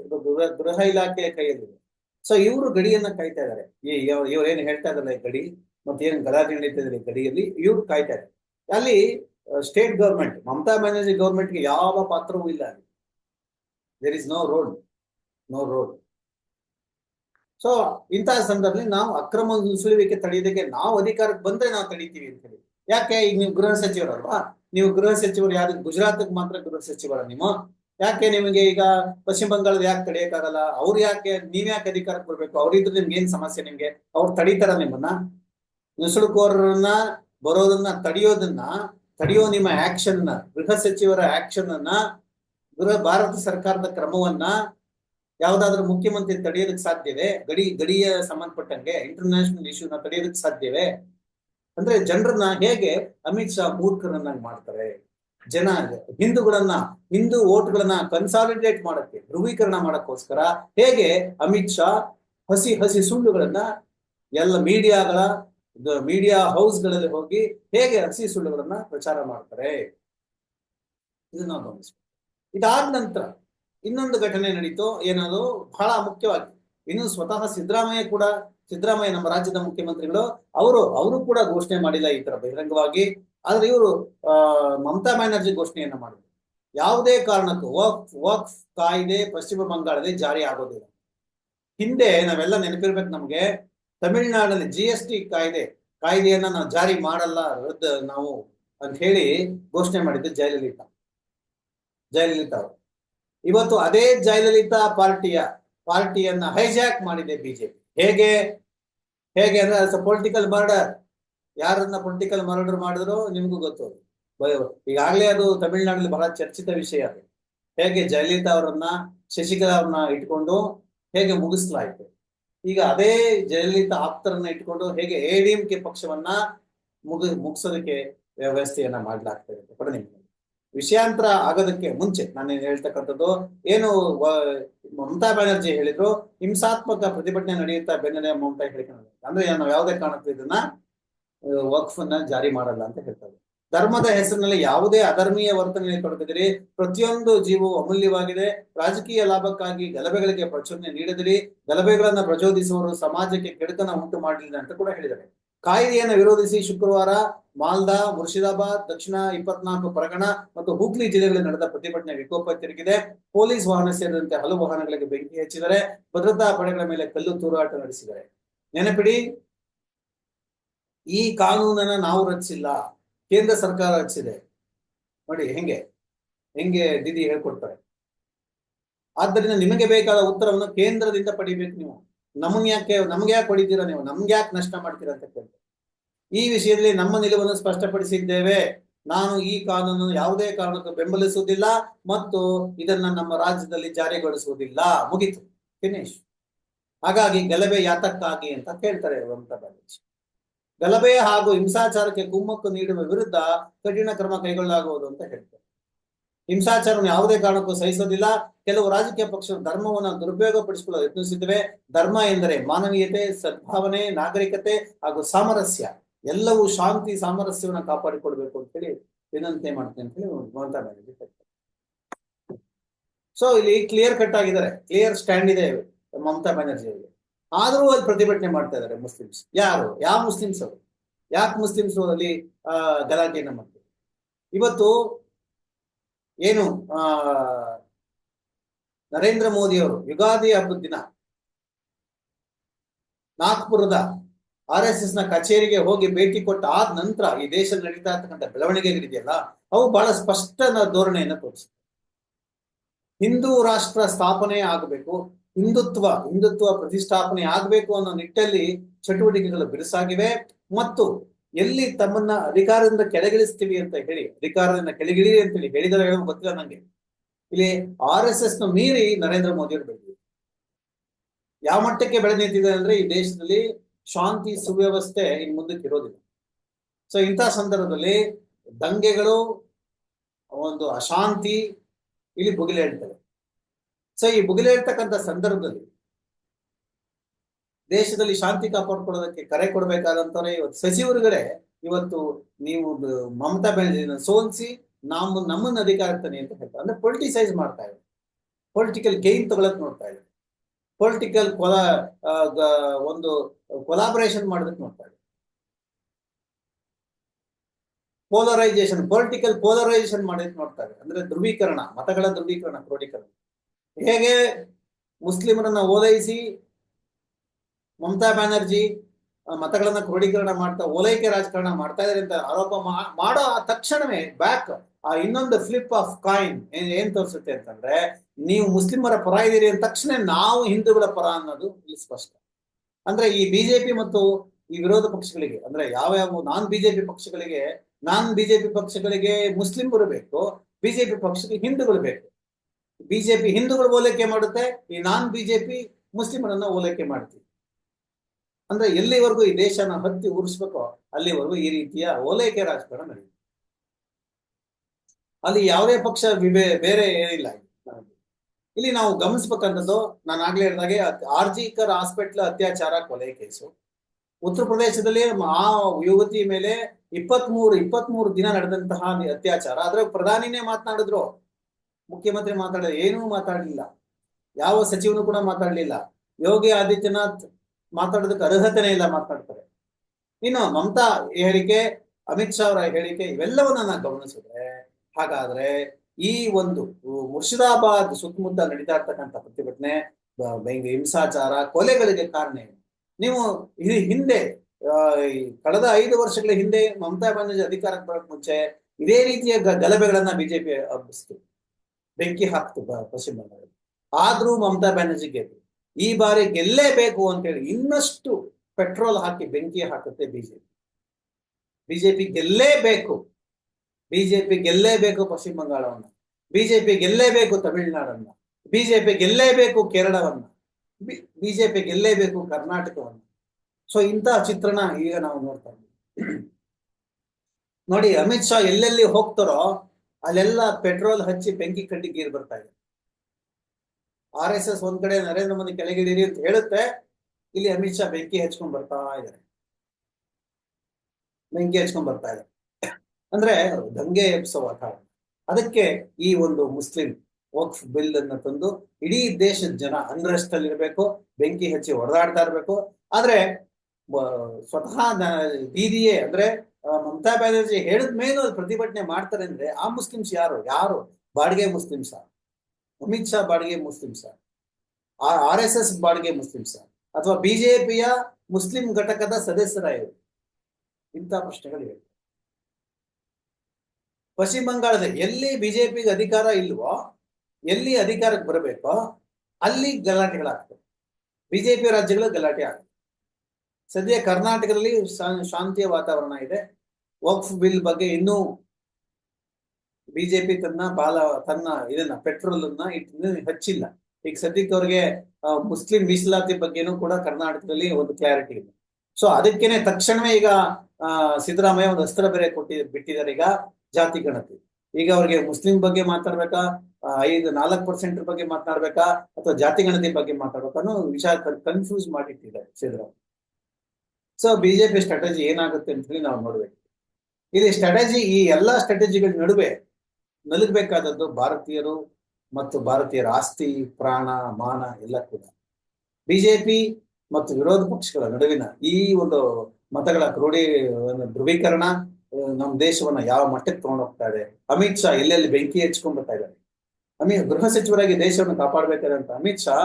ಗೃಹ ಇಲಾಖೆಯ ಕೈಯಲ್ಲಿದೆ ಸೊ ಇವರು ಗಡಿಯನ್ನ ಕಾಯ್ತಾ ಇದ್ದಾರೆ ಈ ಇವ್ರು ಏನು ಹೇಳ್ತಾ ಇದ್ದಾರೆ ಈ ಗಡಿ, ಮತ್ತೆ ಏನು ಗಲಾಟೆ ನಡೀತಾ ಇದ್ದಾರೆ ಗಡಿಯಲ್ಲಿ, ಇವ್ರು ಕಾಯ್ತಾ ಅಲ್ಲಿ ಸ್ಟೇಟ್ ಗವರ್ಮೆಂಟ್ ಮಮತಾ ಬ್ಯಾನರ್ಜಿ ಗವರ್ಮೆಂಟ್ಗೆ ಯಾವ ಪಾತ್ರವೂ ಇಲ್ಲ ಅಲ್ಲಿ. There is no road no road so ಇಂತಹ ಸಂದರ್ಭದಲ್ಲಿ ನಾವು ಅಕ್ರಮ ನುಸುಳುವಿಕೆ ತಡೆಯೋದಕ್ಕೆ ನಾವು ಅಧಿಕಾರಕ್ಕೆ ಬಂದ್ರೆ ನಾವು ತಡೀತೀವಿ ಅಂತ ಹೇಳಿ. ಯಾಕೆ? ಈಗ ನೀವು ಗೃಹ ಸಚಿವರಲ್ವಾ? ನೀವು ಗೃಹ ಸಚಿವರು ಯಾವ್ದು ಗುಜರಾತ್ಗೆ ಮಾತ್ರ ಗೃಹ ಸಚಿವರ ನೀವು? ಯಾಕೆ ನಿಮಗೆ ಈಗ ಪಶ್ಚಿಮ ಬಂಗಾಳದ ಯಾಕೆ ತಡೆಯಕ್ಕಾಗಲ್ಲ? ಅವ್ರು ಯಾಕೆ, ನೀವ್ ಯಾಕೆ ಅಧಿಕಾರಕ್ಕೆ ಬರ್ಬೇಕು? ಅವ್ರಿದ್ರೆ ನಿಮ್ಗೆ ಏನ್ ಸಮಸ್ಯೆ ನಿಮ್ಗೆ? ಅವ್ರು ತಡೀತಾರ ನಿಮ್ಮನ್ನ? ನುಸುಳುಕೋರನ್ನ ಬರೋದನ್ನ ತಡೆಯೋದನ್ನ, ತಡೆಯೋ ನಿಮ್ಮ ಆಕ್ಷನ್ನ ಗೃಹ ಸಚಿವರ ಆಕ್ಷನ್ ಅನ್ನ ಗೃಹ ಭಾರತ ಸರ್ಕಾರದ ಕ್ರಮವನ್ನ ಯಾವ್ದಾದ್ರು ಮುಖ್ಯಮಂತ್ರಿ ತಡೆಯೋದಕ್ಕೆ ಸಾಧ್ಯವೇ ಗಡಿ, ಗಡಿಯ ಸಂಬಂಧಪಟ್ಟಂಗೆ ಇಂಟರ್ನ್ಯಾಷನಲ್ ಇಶ್ಯೂನ ತಡೆಯೋದಕ್ಕೆ ಸಾಧ್ಯವೇ ಅಂದ್ರೆ ಜನರನ್ನ ಹೇಗೆ ಅಮಿತ್ ಶಾ ಮೂರ್ಖರನ್ನಾಗಿ ಮಾಡ್ತಾರೆ? ಜನ ಹಿಂದೂಗಳನ್ನ, ಹಿಂದೂ ಓಟ್ಗಳನ್ನ ಕನ್ಸಾಲಿಡೇಟ್ ಮಾಡಕ್ಕೆ, ಧ್ರುವೀಕರಣ ಮಾಡಕ್ಕೋಸ್ಕರ ಹೇಗೆ ಅಮಿತ್ ಶಾ ಹಸಿ ಹಸಿ ಸುಳ್ಳುಗಳನ್ನ ಎಲ್ಲ ಮೀಡಿಯಾಗಳ ಮೀಡಿಯಾ ಹೌಸ್ಗಳಲ್ಲಿ ಹೋಗಿ ಹೇಗೆ ಹಸಿ ಸುಳ್ಳುಗಳನ್ನ ಪ್ರಚಾರ ಮಾಡ್ತಾರೆ? ಇದನ್ನ ಗಮನಿಸ್ಬೇಕು. ಇದಾದ ನಂತರ ಇನ್ನೊಂದು ಘಟನೆ ನಡೀತು, ಏನದು? ಬಹಳ ಮುಖ್ಯವಾಗಿ, ಇನ್ನು ಸ್ವತಃ ಸಿದ್ದರಾಮಯ್ಯ ಕೂಡ, ಸಿದ್ದರಾಮಯ್ಯ ನಮ್ಮ ರಾಜ್ಯದ ಮುಖ್ಯಮಂತ್ರಿಗಳು, ಅವರು ಅವರು ಕೂಡ ಘೋಷಣೆ ಮಾಡಿಲ್ಲ ಈ ತರ ಬಹಿರಂಗವಾಗಿ. ಆದ್ರೆ ಇವರು ಮಮತಾ ಬ್ಯಾನರ್ಜಿ ಘೋಷಣೆಯನ್ನ ಮಾಡಿದ್ರು. ಯಾವುದೇ ಕಾರಣಕ್ಕೂ ವಕ್ಫ್ ವಕ್ಫ್ ಕಾಯ್ದೆ ಪಶ್ಚಿಮ ಬಂಗಾಳದಲ್ಲಿ ಜಾರಿ ಆಗೋದಿಲ್ಲ. ಹಿಂದೆ ನಾವೆಲ್ಲ ನೆನಪಿರ್ಬೇಕು ನಮ್ಗೆ, ತಮಿಳುನಾಡಲ್ಲಿ ಜಿ ಎಸ್ ಟಿ ಕಾಯ್ದೆ, ಕಾಯ್ದೆಯನ್ನ ನಾವು ಜಾರಿ ಮಾಡಲ್ಲ ರದ್ದು ನಾವು ಅಂತ ಹೇಳಿ ಘೋಷಣೆ ಮಾಡಿದ್ದು ಜಯಲಲಿತಾ. ಜಯಲಲಿತಾ ಅವರು. ಇವತ್ತು ಅದೇ ಜಯಲಲಿತಾ ಪಾರ್ಟಿಯ, ಪಾರ್ಟಿಯನ್ನ ಹೈಜಾಕ್ ಮಾಡಿದೆ ಬಿಜೆಪಿ. ಹೇಗೆ? ಹೇಗೆ ಅಂದ್ರೆ ಪೊಲಿಟಿಕಲ್ ಮರ್ಡರ್ ಯಾರನ್ನ ಪೊಲಿಟಿಕಲ್ ಮರ್ಡರ್ ಮಾಡಿದ್ರು ನಿಮಗೂ ಗೊತ್ತು ಈಗಾಗಲೇ ಅದು ತಮಿಳುನಾಡಲ್ಲಿ ಬಹಳ ಚರ್ಚಿತ ವಿಷಯ ಅದು. ಹೇಗೆ ಜಯಲಲಿತಾ ಅವರನ್ನ, ಶಶಿಕಲಾ ಅವ್ರನ್ನ ಇಟ್ಕೊಂಡು ಹೇಗೆ ಮುಗಿಸ್ಲಾಯ್ತು. ಈಗ ಅದೇ ಜಯಲಲಿತಾ ಆಪ್ತರನ್ನ ಇಟ್ಕೊಂಡು ಹೇಗೆ ಎ ಡಿ ಪಕ್ಷವನ್ನ ಮುಗ, ಮುಗಿಸೋದಕ್ಕೆ ವ್ಯವಸ್ಥೆಯನ್ನ ಮಾಡ್ಲಾಗ್ತಾ ಇದೆ ಕೂಡ ನಿಮ್ಗೆ. ವಿಷಯಾಂತರ ಆಗೋದಕ್ಕೆ ಮುಂಚೆ ನಾನು ಹೇಳ್ತಕ್ಕಂಥದ್ದು, ಏನು ಮಮತಾ ಬ್ಯಾನರ್ಜಿ ಹೇಳಿದ್ರು, ಹಿಂಸಾತ್ಮಕ ಪ್ರತಿಭಟನೆ ನಡೆಯುತ್ತಾ ಬೆನ್ನಲ್ಲೇ ಮಮತಾ ಹೇಳಿಕೆ ಅಂದ್ರೆ ನಾವು ಯಾವುದೇ ಕಾರಣಕ್ಕೂ ಇದನ್ನ ವಕ್ಫ್ ಅನ್ನ ಜಾರಿ ಮಾಡಲ್ಲ ಅಂತ ಹೇಳ್ತಾರೆ. ಧರ್ಮದ ಹೆಸರಿನಲ್ಲಿ ಯಾವುದೇ ಅಧರ್ಮೀಯ ವರ್ತನೆಯಲ್ಲಿ ತೊಡಗಿದಿರಿ ಪ್ರತಿಯೊಂದು ಜೀವವು ಅಮೂಲ್ಯವಾಗಿದೆ, ರಾಜಕೀಯ ಲಾಭಕ್ಕಾಗಿ ಗಲಭೆಗಳಿಗೆ ಪ್ರಚೋದನೆ ನೀಡಿದಿರಿ, ಗಲಭೆಗಳನ್ನ ಪ್ರಚೋದಿಸುವವರು ಸಮಾಜಕ್ಕೆ ಕೆಡುಕನ ಉಂಟು ಮಾಡಲಿಲ್ಲ ಅಂತ ಕೂಡ ಹೇಳಿದ್ದಾರೆ. ಕಾಯ್ದೆಯನ್ನು ವಿರೋಧಿಸಿ ಶುಕ್ರವಾರ ಮಾಲ್ದಾ ಮುರ್ಷಿದಾಬಾದ್ ದಕ್ಷಿಣ ಇಪ್ಪತ್ನಾಲ್ಕು ಪರಗಣ ಮತ್ತು ಹುಗ್ಲಿ ಜಿಲ್ಲೆಗಳಲ್ಲಿ ನಡೆದ ಪ್ರತಿಭಟನೆ ವಿಕೋಪ ತಿರುಗಿದೆ. ಪೊಲೀಸ್ ವಾಹನ ಸೇರಿದಂತೆ ಹಲವು ವಾಹನಗಳಿಗೆ ಬೆಂಕಿ ಹಚ್ಚಿದರೆ ಭದ್ರತಾ ಪಡೆಗಳ ಮೇಲೆ ಕಲ್ಲು ತೂರಾಟ ನಡೆಸಿದ್ದಾರೆ. ನೆನಪಿಡಿ ಈ ಕಾನೂನನ್ನ ನಾವು ರಚಿಸಿಲ್ಲ, ಕೇಂದ್ರ ಸರ್ಕಾರ ರಚಿಸಿದೆ. ನೋಡಿ, ಹೆಂಗೆ? ಹೆಂಗೆ ದಿದಿ ಹೇಳ್ಕೊಡ್ತಾರೆ? ಆದ್ದರಿಂದ ನಿಮಗೆ ಬೇಕಾದ ಉತ್ತರವನ್ನು ಕೇಂದ್ರದಿಂದ ಪಡಿಬೇಕು ನೀವು. ನಮಗೆ ಯಾಕೆ, ನಮ್ಗೆ ಯಾಕೆ ಹೊಡಿತೀರಾ ನೀವು? ನಮ್ಗೆ ಯಾಕೆ ನಷ್ಟ ಮಾಡ್ತೀರಾ ಅಂತ ಕೇಳ್ತಾರೆ. ಈ ವಿಷಯದಲ್ಲಿ ನಮ್ಮ ನಿಲುವನ್ನು ಸ್ಪಷ್ಟಪಡಿಸಿದ್ದೇವೆ. ನಾನು ಈ ಕಾನೂನನ್ನು ಯಾವುದೇ ಕಾರಣಕ್ಕೂ ಬೆಂಬಲಿಸುವುದಿಲ್ಲ ಮತ್ತು ಇದನ್ನ ನಮ್ಮ ರಾಜ್ಯದಲ್ಲಿ ಜಾರಿಗೊಳಿಸುವುದಿಲ್ಲ. ಮುಗಿತು. ಫಿನಿಶ್ ಹಾಗಾಗಿ ಗಲಭೆ ಯಾತಕ್ಕಾಗಿ ಅಂತ ಕೇಳ್ತಾರೆ ಮಮತಾ ಬ್ಯಾನರ್ಜಿ. ಗಲಭೆ ಹಾಗೂ ಹಿಂಸಾಚಾರಕ್ಕೆ ಕುಮ್ಮಕ್ಕು ನೀಡುವ ವಿರುದ್ಧ ಕಠಿಣ ಕ್ರಮ ಕೈಗೊಳ್ಳಲಾಗುವುದು ಅಂತ ಹೇಳ್ತಾರೆ. ಹಿಂಸಾಚಾರವನ್ನು ಯಾವುದೇ ಕಾರಣಕ್ಕೂ ಸಹಿಸೋದಿಲ್ಲ. ಕೆಲವು ರಾಜಕೀಯ ಪಕ್ಷಗಳು ಧರ್ಮವನ್ನು ದುರುಪಯೋಗಪಡಿಸಿಕೊಳ್ಳಲು ಯತ್ನಿಸಿದ್ದೇವೆ ಧರ್ಮ ಎಂದರೆ ಮಾನವೀಯತೆ, ಸದ್ಭಾವನೆ, ನಾಗರಿಕತೆ ಹಾಗೂ ಸಾಮರಸ್ಯ. ಎಲ್ಲವೂ ಶಾಂತಿ, ಸಾಮರಸ್ಯವನ್ನು ಕಾಪಾಡಿಕೊಳ್ಬೇಕು ಅಂತ ಹೇಳಿ ವಿನಂತಿ ಮಾಡ್ತೇನೆ ಅಂತ ಹೇಳಿ ಹೇಳ್ತಾರೆ ಸೊ ಇಲ್ಲಿ ಕ್ಲಿಯರ್ ಕಟ್ ಆಗಿದ್ದಾರೆ. ಕ್ಲಿಯರ್ ಸ್ಟ್ಯಾಂಡ್ ಇದೆ, ಮಮತಾ ಬ್ಯಾನರ್ಜಿ ಅವರಿಗೆ ಆದ್ರೂ ಅಲ್ಲಿ ಪ್ರತಿಭಟನೆ ಮಾಡ್ತಾ ಇದ್ದಾರೆ ಮುಸ್ಲಿಮ್ಸ್. ಯಾರು? ಯಾವ ಮುಸ್ಲಿಮ್ಸ್ ಅವರು? ಯಾಕೆ ಮುಸ್ಲಿಮ್ಸ್ ಅಲ್ಲಿ ಗಲಾಟೆಯನ್ನ ಮಾಡ್ತಾರೆ? ಇವತ್ತು ಏನು ನರೇಂದ್ರ ಮೋದಿ ಅವರು ಯುಗಾದಿ ಹಬ್ಬದ ದಿನ ನಾಗ್ಪುರದ ಆರ್ ಎಸ್ ಎಸ್ನ ಕಚೇರಿಗೆ ಹೋಗಿ ಭೇಟಿ ಕೊಟ್ಟ ಆದ ನಂತರ ಈ ದೇಶದಲ್ಲಿ ನಡೀತಾ ಇರ್ತಕ್ಕಂಥ ಬೆಳವಣಿಗೆಗಳಿದೆಯಲ್ಲ ಅವು ಬಹಳ ಸ್ಪಷ್ಟ ಧೋರಣೆಯನ್ನು ತೋರಿಸುತ್ತೆ. ಹಿಂದೂ ರಾಷ್ಟ್ರ ಸ್ಥಾಪನೆ ಆಗಬೇಕು ಹಿಂದುತ್ವ ಹಿಂದುತ್ವ ಪ್ರತಿಷ್ಠಾಪನೆ ಆಗಬೇಕು ಅನ್ನೋ ನಿಟ್ಟಲ್ಲಿ ಚಟುವಟಿಕೆಗಳು ಬಿರುಸಾಗಿವೆ. ಮತ್ತು ಎಲ್ಲಿ ತಮ್ಮನ್ನ ಅಧಿಕಾರದಿಂದ ಕೆಳಗಿಳಿಸ್ತೀವಿ ಅಂತ ಹೇಳಿ, ಅಧಿಕಾರದಿಂದ ಕೆಳಗಿಳಿ ಅಂತ ಹೇಳಿ ಹೇಳಿದರೆ ಹೇಳೋ ಗೊತ್ತಿಲ್ಲ ನಂಗೆ. ಇಲ್ಲಿ ಆರ್ ಎಸ್ ಎಸ್ನ ಮೀರಿ ನರೇಂದ್ರ ಮೋದಿ ಅವರು ಬೆಳೆದಿದೆ ಯಾವ ಮಟ್ಟಕ್ಕೆ ಬೆಳೆ ನಿಂತಿದೆ ಅಂದ್ರೆ ಈ ದೇಶದಲ್ಲಿ ಶಾಂತಿ ಸುವ್ಯವಸ್ಥೆ ಇನ್ ಮುಂದಕ್ಕೆ ಇರೋದಿಲ್ಲ. ಸೊ ಇಂತಹ ಸಂದರ್ಭದಲ್ಲಿ ದಂಗೆಗಳು, ಒಂದು ಅಶಾಂತಿ ಇಲ್ಲಿ ಬುಗಿಲೆ ಹೇಳ್ತವೆ ಸೊ ಈ ಮುಗಿಲೇ ಇರ್ತಕ್ಕಂಥ ಸಂದರ್ಭದಲ್ಲಿ ದೇಶದಲ್ಲಿ ಶಾಂತಿ ಕಾಪಾಡ್ಕೊಳ್ಳೋದಕ್ಕೆ ಕರೆ ಕೊಡ್ಬೇಕಾದಂತವ್ರೆ ಇವತ್ತು ಸಚಿವರುಗಳೇ, ಇವತ್ತು ನೀವು ಮಮತಾ ಬ್ಯಾನರ್ಜಿನ ಸೋಲಿಸಿ ನಾವು ನಮ್ಮನ್ನ ಅಧಿಕಾರ ಅಂತ ಹೇಳ್ತಾರೆ. ಅಂದ್ರೆ ಪೊಲಿಟಿಸೈಸ್ ಮಾಡ್ತಾ ಇದ್ದಾರೆ. ಪೊಲಿಟಿಕಲ್ ಗೇಮ್ ತಗೊಳಕ್ ನೋಡ್ತಾ ಇದ್ದಾರೆ. ಪೊಲಿಟಿಕಲ್ ಕೊಲ ಒಂದು ಕೊಲಾಬರೇಷನ್ ಮಾಡೋದಕ್ಕೆ ಇದ್ದಾರೆ. ಪೋಲರೈಸೇಷನ್ ಪೊಲಿಟಿಕಲ್ ಪೋಲರೈಸೇಷನ್ ಮಾಡೋದಕ್ಕೆ ನೋಡ್ತಾರೆ ಅಂದ್ರೆ ಧ್ರುವೀಕರಣ, ಮತಗಳ ಧ್ರುವೀಕರಣ ಕ್ರೋಢೀಕರಣ ಹೇಗೆ ಮುಸ್ಲಿಮರನ್ನ ಓಲೈಸಿ ಮಮತಾ ಬ್ಯಾನರ್ಜಿ ಮತಗಳನ್ನ ಕ್ರೋಢೀಕರಣ ಮಾಡ್ತಾ, ಓಲೈಕೆ ರಾಜಕಾರಣ ಮಾಡ್ತಾ ಇದ್ದಾರೆ ಅಂತ ಆರೋಪ ಮಾಡೋ ಆ ತಕ್ಷಣವೇ ಬ್ಯಾಕ್ ಆ ಇನ್ನೊಂದು ಫ್ಲಿಪ್ ಆಫ್ ಕಾಯಿನ್ ಏನ್ ತೋರಿಸುತ್ತೆ ಅಂತಂದ್ರೆ, ನೀವು ಮುಸ್ಲಿಮರ ಪರ ಇದ್ದೀರಿ ಅಂದ ತಕ್ಷಣ ನಾವು ಹಿಂದೂಗಳ ಪರ ಅನ್ನೋದು ಇಲ್ಲಿ ಸ್ಪಷ್ಟ. ಅಂದ್ರೆ ಈ ಬಿಜೆಪಿ ಮತ್ತು ಈ ವಿರೋಧ ಪಕ್ಷಗಳಿಗೆ, ಅಂದ್ರೆ ಯಾವ ಯಾವ ನಾನ್ ಬಿಜೆಪಿ ಪಕ್ಷಗಳಿಗೆ, ನಾನ್ ಬಿಜೆಪಿ ಪಕ್ಷಗಳಿಗೆ ಮುಸ್ಲಿಮರು ಬೇಕು, ಬಿಜೆಪಿ ಪಕ್ಷಕ್ಕೆ ಹಿಂದೂಗಳು ಬೇಕು. ಬಿಜೆಪಿ ಹಿಂದೂಗಳು ಓಲೈಕೆ ಮಾಡುತ್ತೆ, ಈ ನಾನ್ ಬಿಜೆಪಿ ಮುಸ್ಲಿಮರನ್ನ ಓಲೈಕೆ ಮಾಡ್ತೀವಿ. ಅಂದ್ರೆ ಎಲ್ಲಿವರೆಗೂ ಈ ದೇಶನ ಹತ್ತಿ ಉರಿಸ್ಬೇಕೋ ಅಲ್ಲಿವರೆಗೂ ಈ ರೀತಿಯ ಓಲೈಕೆ ರಾಜಕಾರಣ ನಡೆಯುತ್ತೆ ಅಲ್ಲಿ ಯಾವುದೇ ಪಕ್ಷ ಬೇರೆ ಏನಿಲ್ಲ ಇಲ್ಲಿ ನಾವು ಗಮನಿಸ್ಬೇಕಂತದ್ದು, ನಾನು ಆಗ್ಲೇ ಹೇಳಿದಾಗೆ ಆರ್ಜಿಕರ್ ಹಾಸ್ಪಿಟ್ಲ್ ಅತ್ಯಾಚಾರ ಕೊಲೆ ಕೇಸು. ಉತ್ತರ ಪ್ರದೇಶದಲ್ಲಿ ಆ ಯುವತಿ ಮೇಲೆ ಇಪ್ಪತ್ತ್ ಮೂರು ಇಪ್ಪತ್ತ್ ಮೂರು ದಿನ ನಡೆದಂತಹ ಅತ್ಯಾಚಾರ. ಆದ್ರೆ ಪ್ರಧಾನಿನೇ ಮಾತನಾಡಿದ್ರು. ಮುಖ್ಯಮಂತ್ರಿ ಮಾತಾಡಿದ ಏನೂ ಮಾತಾಡಲಿಲ್ಲ. ಯಾವ ಸಚಿವನು ಕೂಡ ಮಾತಾಡ್ಲಿಲ್ಲ. ಯೋಗಿ ಆದಿತ್ಯನಾಥ್ ಮಾತಾಡೋದಕ್ಕೆ ಅರ್ಹತೆನೇ ಇಲ್ಲ ಮಾತಾಡ್ತಾರೆ. ಇನ್ನು ಮಮತಾ ಹೇಳಿಕೆ, ಅಮಿತ್ ಶಾ ಅವರ ಹೇಳಿಕೆ ಇವೆಲ್ಲವನ್ನ ನಾನು ಗಮನಿಸಿದ್ರೆ, ಹಾಗಾದ್ರೆ ಈ ಒಂದು ಮುರ್ಷಿದಾಬಾದ್ ಸುತ್ತಮುತ್ತ ನಡೀತಾ ಇರ್ತಕ್ಕಂಥ ಪ್ರತಿಭಟನೆ ಹಿಂಸಾಚಾರ ಕೊಲೆಗಳಿಗೆ ಕಾರಣ ಏನು? ನೀವು ಇದು ಹಿಂದೆ ಕಳೆದ ಐದು ವರ್ಷಗಳ ಹಿಂದೆ ಮಮತಾ ಬ್ಯಾನರ್ಜಿ ಅಧಿಕಾರಕ್ಕೆ ಬರೋಕ್ ಮುಂಚೆ ಇದೇ ರೀತಿಯ ಗಲಭೆಗಳನ್ನ ಬಿಜೆಪಿ ಹಬ್ಬಿಸ್ತು ಬೆಂಕಿ ಹಾಕ್ತು ಪಶ್ಚಿಮ ಬಂಗಾಳ ಆದ್ರೂ ಮಮತಾ ಬ್ಯಾನರ್ಜಿ ಗೆದ್ದು ಈ ಬಾರಿ ಗೆಲ್ಲೇಬೇಕು ಅಂತೇಳಿ ಇನ್ನಷ್ಟು ಪೆಟ್ರೋಲ್ ಹಾಕಿ ಬೆಂಕಿ ಹಾಕುತ್ತೆ ಬಿಜೆಪಿ. ಬಿಜೆಪಿ ಗೆಲ್ಲೇಬೇಕು. ಬಿಜೆಪಿ ಗೆಲ್ಲೇಬೇಕು ಪಶ್ಚಿಮ ಬಂಗಾಳವನ್ನ. ಬಿಜೆಪಿ ಗೆಲ್ಲೇಬೇಕು ತಮಿಳುನಾಡನ್ನ. ಬಿಜೆಪಿ ಗೆಲ್ಲೇಬೇಕು ಕೇರಳವನ್ನ. ಬಿಜೆಪಿ ಗೆಲ್ಲೇಬೇಕು ಕರ್ನಾಟಕವನ್ನ. ಸೊ ಇಂತಹ ಚಿತ್ರಣ ಈಗ ನಾವು ನೋಡ್ತಾ ಇದ್ದೀವಿ. ನೋಡಿ, ಅಮಿತ್ ಶಾ ಎಲ್ಲೆಲ್ಲಿ ಹೋಗ್ತಾರೋ ಅಲ್ಲೆಲ್ಲ ಪೆಟ್ರೋಲ್ ಹಚ್ಚಿ ಬೆಂಕಿ ಕಡ್ಡಿ ಗೀರ್ ಬರ್ತಾ ಇದೆ. ಆರ್ ಎಸ್ ಎಸ್ ಒಂದ್ ಕಡೆ ನರೇಂದ್ರ ಮೋದಿ ಕೆಳಗಿಡೀರಿ ಅಂತ ಹೇಳುತ್ತೆ, ಇಲ್ಲಿ ಅಮಿತ್ ಶಾ ಬೆಂಕಿ ಹಚ್ಕೊಂಡ್ ಬರ್ತಾ ಇದ್ದಾರೆ ಬೆಂಕಿ ಹಚ್ಕೊಂಡ್ ಬರ್ತಾ ಇದೆ. ಅಂದ್ರೆ ದಂಗೆ ಎಬ್ಸೋ ವಾತಾವರಣ. ಅದಕ್ಕೆ ಈ ಒಂದು ಮುಸ್ಲಿಂ ವಕ್ಫ್ ಬಿಲ್ ಅನ್ನ ತಂದು ಇಡೀ ದೇಶದ ಜನ ಅನ್ರೆಸ್ಟ್ ಅಲ್ಲಿ ಇರಬೇಕು ಬೆಂಕಿ ಹಚ್ಚಿ ಹೊಡೆದಾಡ್ತಾ ಇರಬೇಕು. ಆದ್ರೆ ಸ್ವತಃ ಬೀದಿಯೇ ಅಂದ್ರೆ ಮಮತಾ ಬ್ಯಾನರ್ಜಿ ಹೇಳಿದ ಮೇಲೂ ಅದು ಪ್ರತಿಭಟನೆ ಮಾಡ್ತಾರೆ ಅಂದ್ರೆ ಆ ಮುಸ್ಲಿಮ್ಸ್ ಯಾರು? ಯಾರು? ಬಾಡಿಗೆ ಮುಸ್ಲಿಮ್ಸ ಅಮಿತ್ ಶಾ ಬಾಡಿಗೆ ಮುಸ್ಲಿಮ್ಸ ಆರ್ ಎಸ್ ಎಸ್ ಬಾಡಿಗೆ ಮುಸ್ಲಿಮ್ಸ ಅಥವಾ ಬಿಜೆಪಿಯ ಮುಸ್ಲಿಂ ಘಟಕದ ಸದಸ್ಯರ ಇವರು ಪ್ರಶ್ನೆಗಳು ಪ್ರಶ್ನೆಗಳಿವೆ ಪಶ್ಚಿಮ ಬಂಗಾಳದ ಎಲ್ಲಿ ಬಿಜೆಪಿಗೆ ಅಧಿಕಾರ ಇಲ್ವೋ, ಎಲ್ಲಿ ಅಧಿಕಾರಕ್ಕೆ ಬರಬೇಕೋ, ಅಲ್ಲಿ ಗಲಾಟೆಗಳಾಗ್ತವೆ. ಬಿಜೆಪಿ ರಾಜ್ಯಗಳು ಗಲಾಟೆ ಆಗ್ತವೆ. ಸದ್ಯ ಕರ್ನಾಟಕದಲ್ಲಿ ಶಾಂತಿಯ ವಾತಾವರಣ ಇದೆ. ವಕ್ಫ್ ಬಿಲ್ ಬಗ್ಗೆ ಇನ್ನೂ ಬಿಜೆಪಿ ತನ್ನ ಬಾಲ ತನ್ನ ಇದನ್ನ, ಪೆಟ್ರೋಲ್ ಅನ್ನ ಇನ್ನೂ ಹಚ್ಚಿಲ್ಲ. ಈಗ ಸದ್ಯಕ್ಕೆ ಅವ್ರಿಗೆ ಮುಸ್ಲಿಂ ಮೀಸಲಾತಿ ಬಗ್ಗೆನೂ ಕೂಡ ಕರ್ನಾಟಕದಲ್ಲಿ ಒಂದು ಕ್ಲಾರಿಟಿ ಇದೆ. ಸೊ ಅದಕ್ಕೇನೆ ತಕ್ಷಣವೇ ಈಗ ಸಿದ್ದರಾಮಯ್ಯ ಒಂದು ಅಸ್ತ್ರ ಬೇರೆ ಕೊಟ್ಟಿ, ಬಿಟ್ಟಿದ್ದಾರೆ ಈಗ ಜಾತಿ ಗಣತಿ. ಈಗ ಅವ್ರಿಗೆ ಮುಸ್ಲಿಂ ಬಗ್ಗೆ ಮಾತಾಡ್ಬೇಕಾ ಐದು, ನಾಲ್ಕು ಪರ್ಸೆಂಟ್ ಬಗ್ಗೆ ಮಾತನಾಡ್ಬೇಕಾ ಅಥವಾ ಜಾತಿ ಗಣತಿ ಬಗ್ಗೆ ಮಾತಾಡ್ಬೇಕಾ ಅನ್ನೋ ವಿಚಾರ ಕನ್ಫ್ಯೂಸ್ ಮಾಡಿಟ್ಟಿದ್ದಾರೆ ಸಿದ್ದರಾಮಯ್ಯ. ಸೊ ಬಿಜೆಪಿ ಸ್ಟ್ರಾಟಜಿ ಏನಾಗುತ್ತೆ ಅಂತ ಹೇಳಿ ನಾವು ನೋಡ್ಬೇಕು. ಇಲ್ಲಿ ಸ್ಟ್ರಾಟಜಿ ಈ ಎಲ್ಲಾ ಸ್ಟ್ರಾಟಜಿಗಳ ನಡುವೆ ನಲಗಬೇಕಾದದ್ದು ಭಾರತೀಯರು ಮತ್ತು ಭಾರತೀಯರ ಆಸ್ತಿ, ಪ್ರಾಣ, ಮಾನ ಎಲ್ಲ ಕೂಡ. ಬಿಜೆಪಿ ಮತ್ತು ವಿರೋಧ ಪಕ್ಷಗಳ ನಡುವಿನ ಈ ಒಂದು ಮತಗಳ ಕ್ರೋಢಿ ಧ್ರುವೀಕರಣ ನಮ್ಮ ದೇಶವನ್ನ ಯಾವ ಮಟ್ಟಕ್ಕೆ ತಗೊಂಡು ಹೋಗ್ತಾ ಇದೆ. ಅಮಿತ್ ಶಾ ಎಲ್ಲೆಲ್ಲಿ ಬೆಂಕಿ ಹಚ್ಕೊಂಡ್ ಬರ್ತಾ ಇದ್ದಾರೆ ಅಮಿತ್ ಗೃಹ ಸಚಿವರಾಗಿ ದೇಶವನ್ನು ಕಾಪಾಡಬೇಕಾದಂತ ಅಮಿತ್ ಶಾ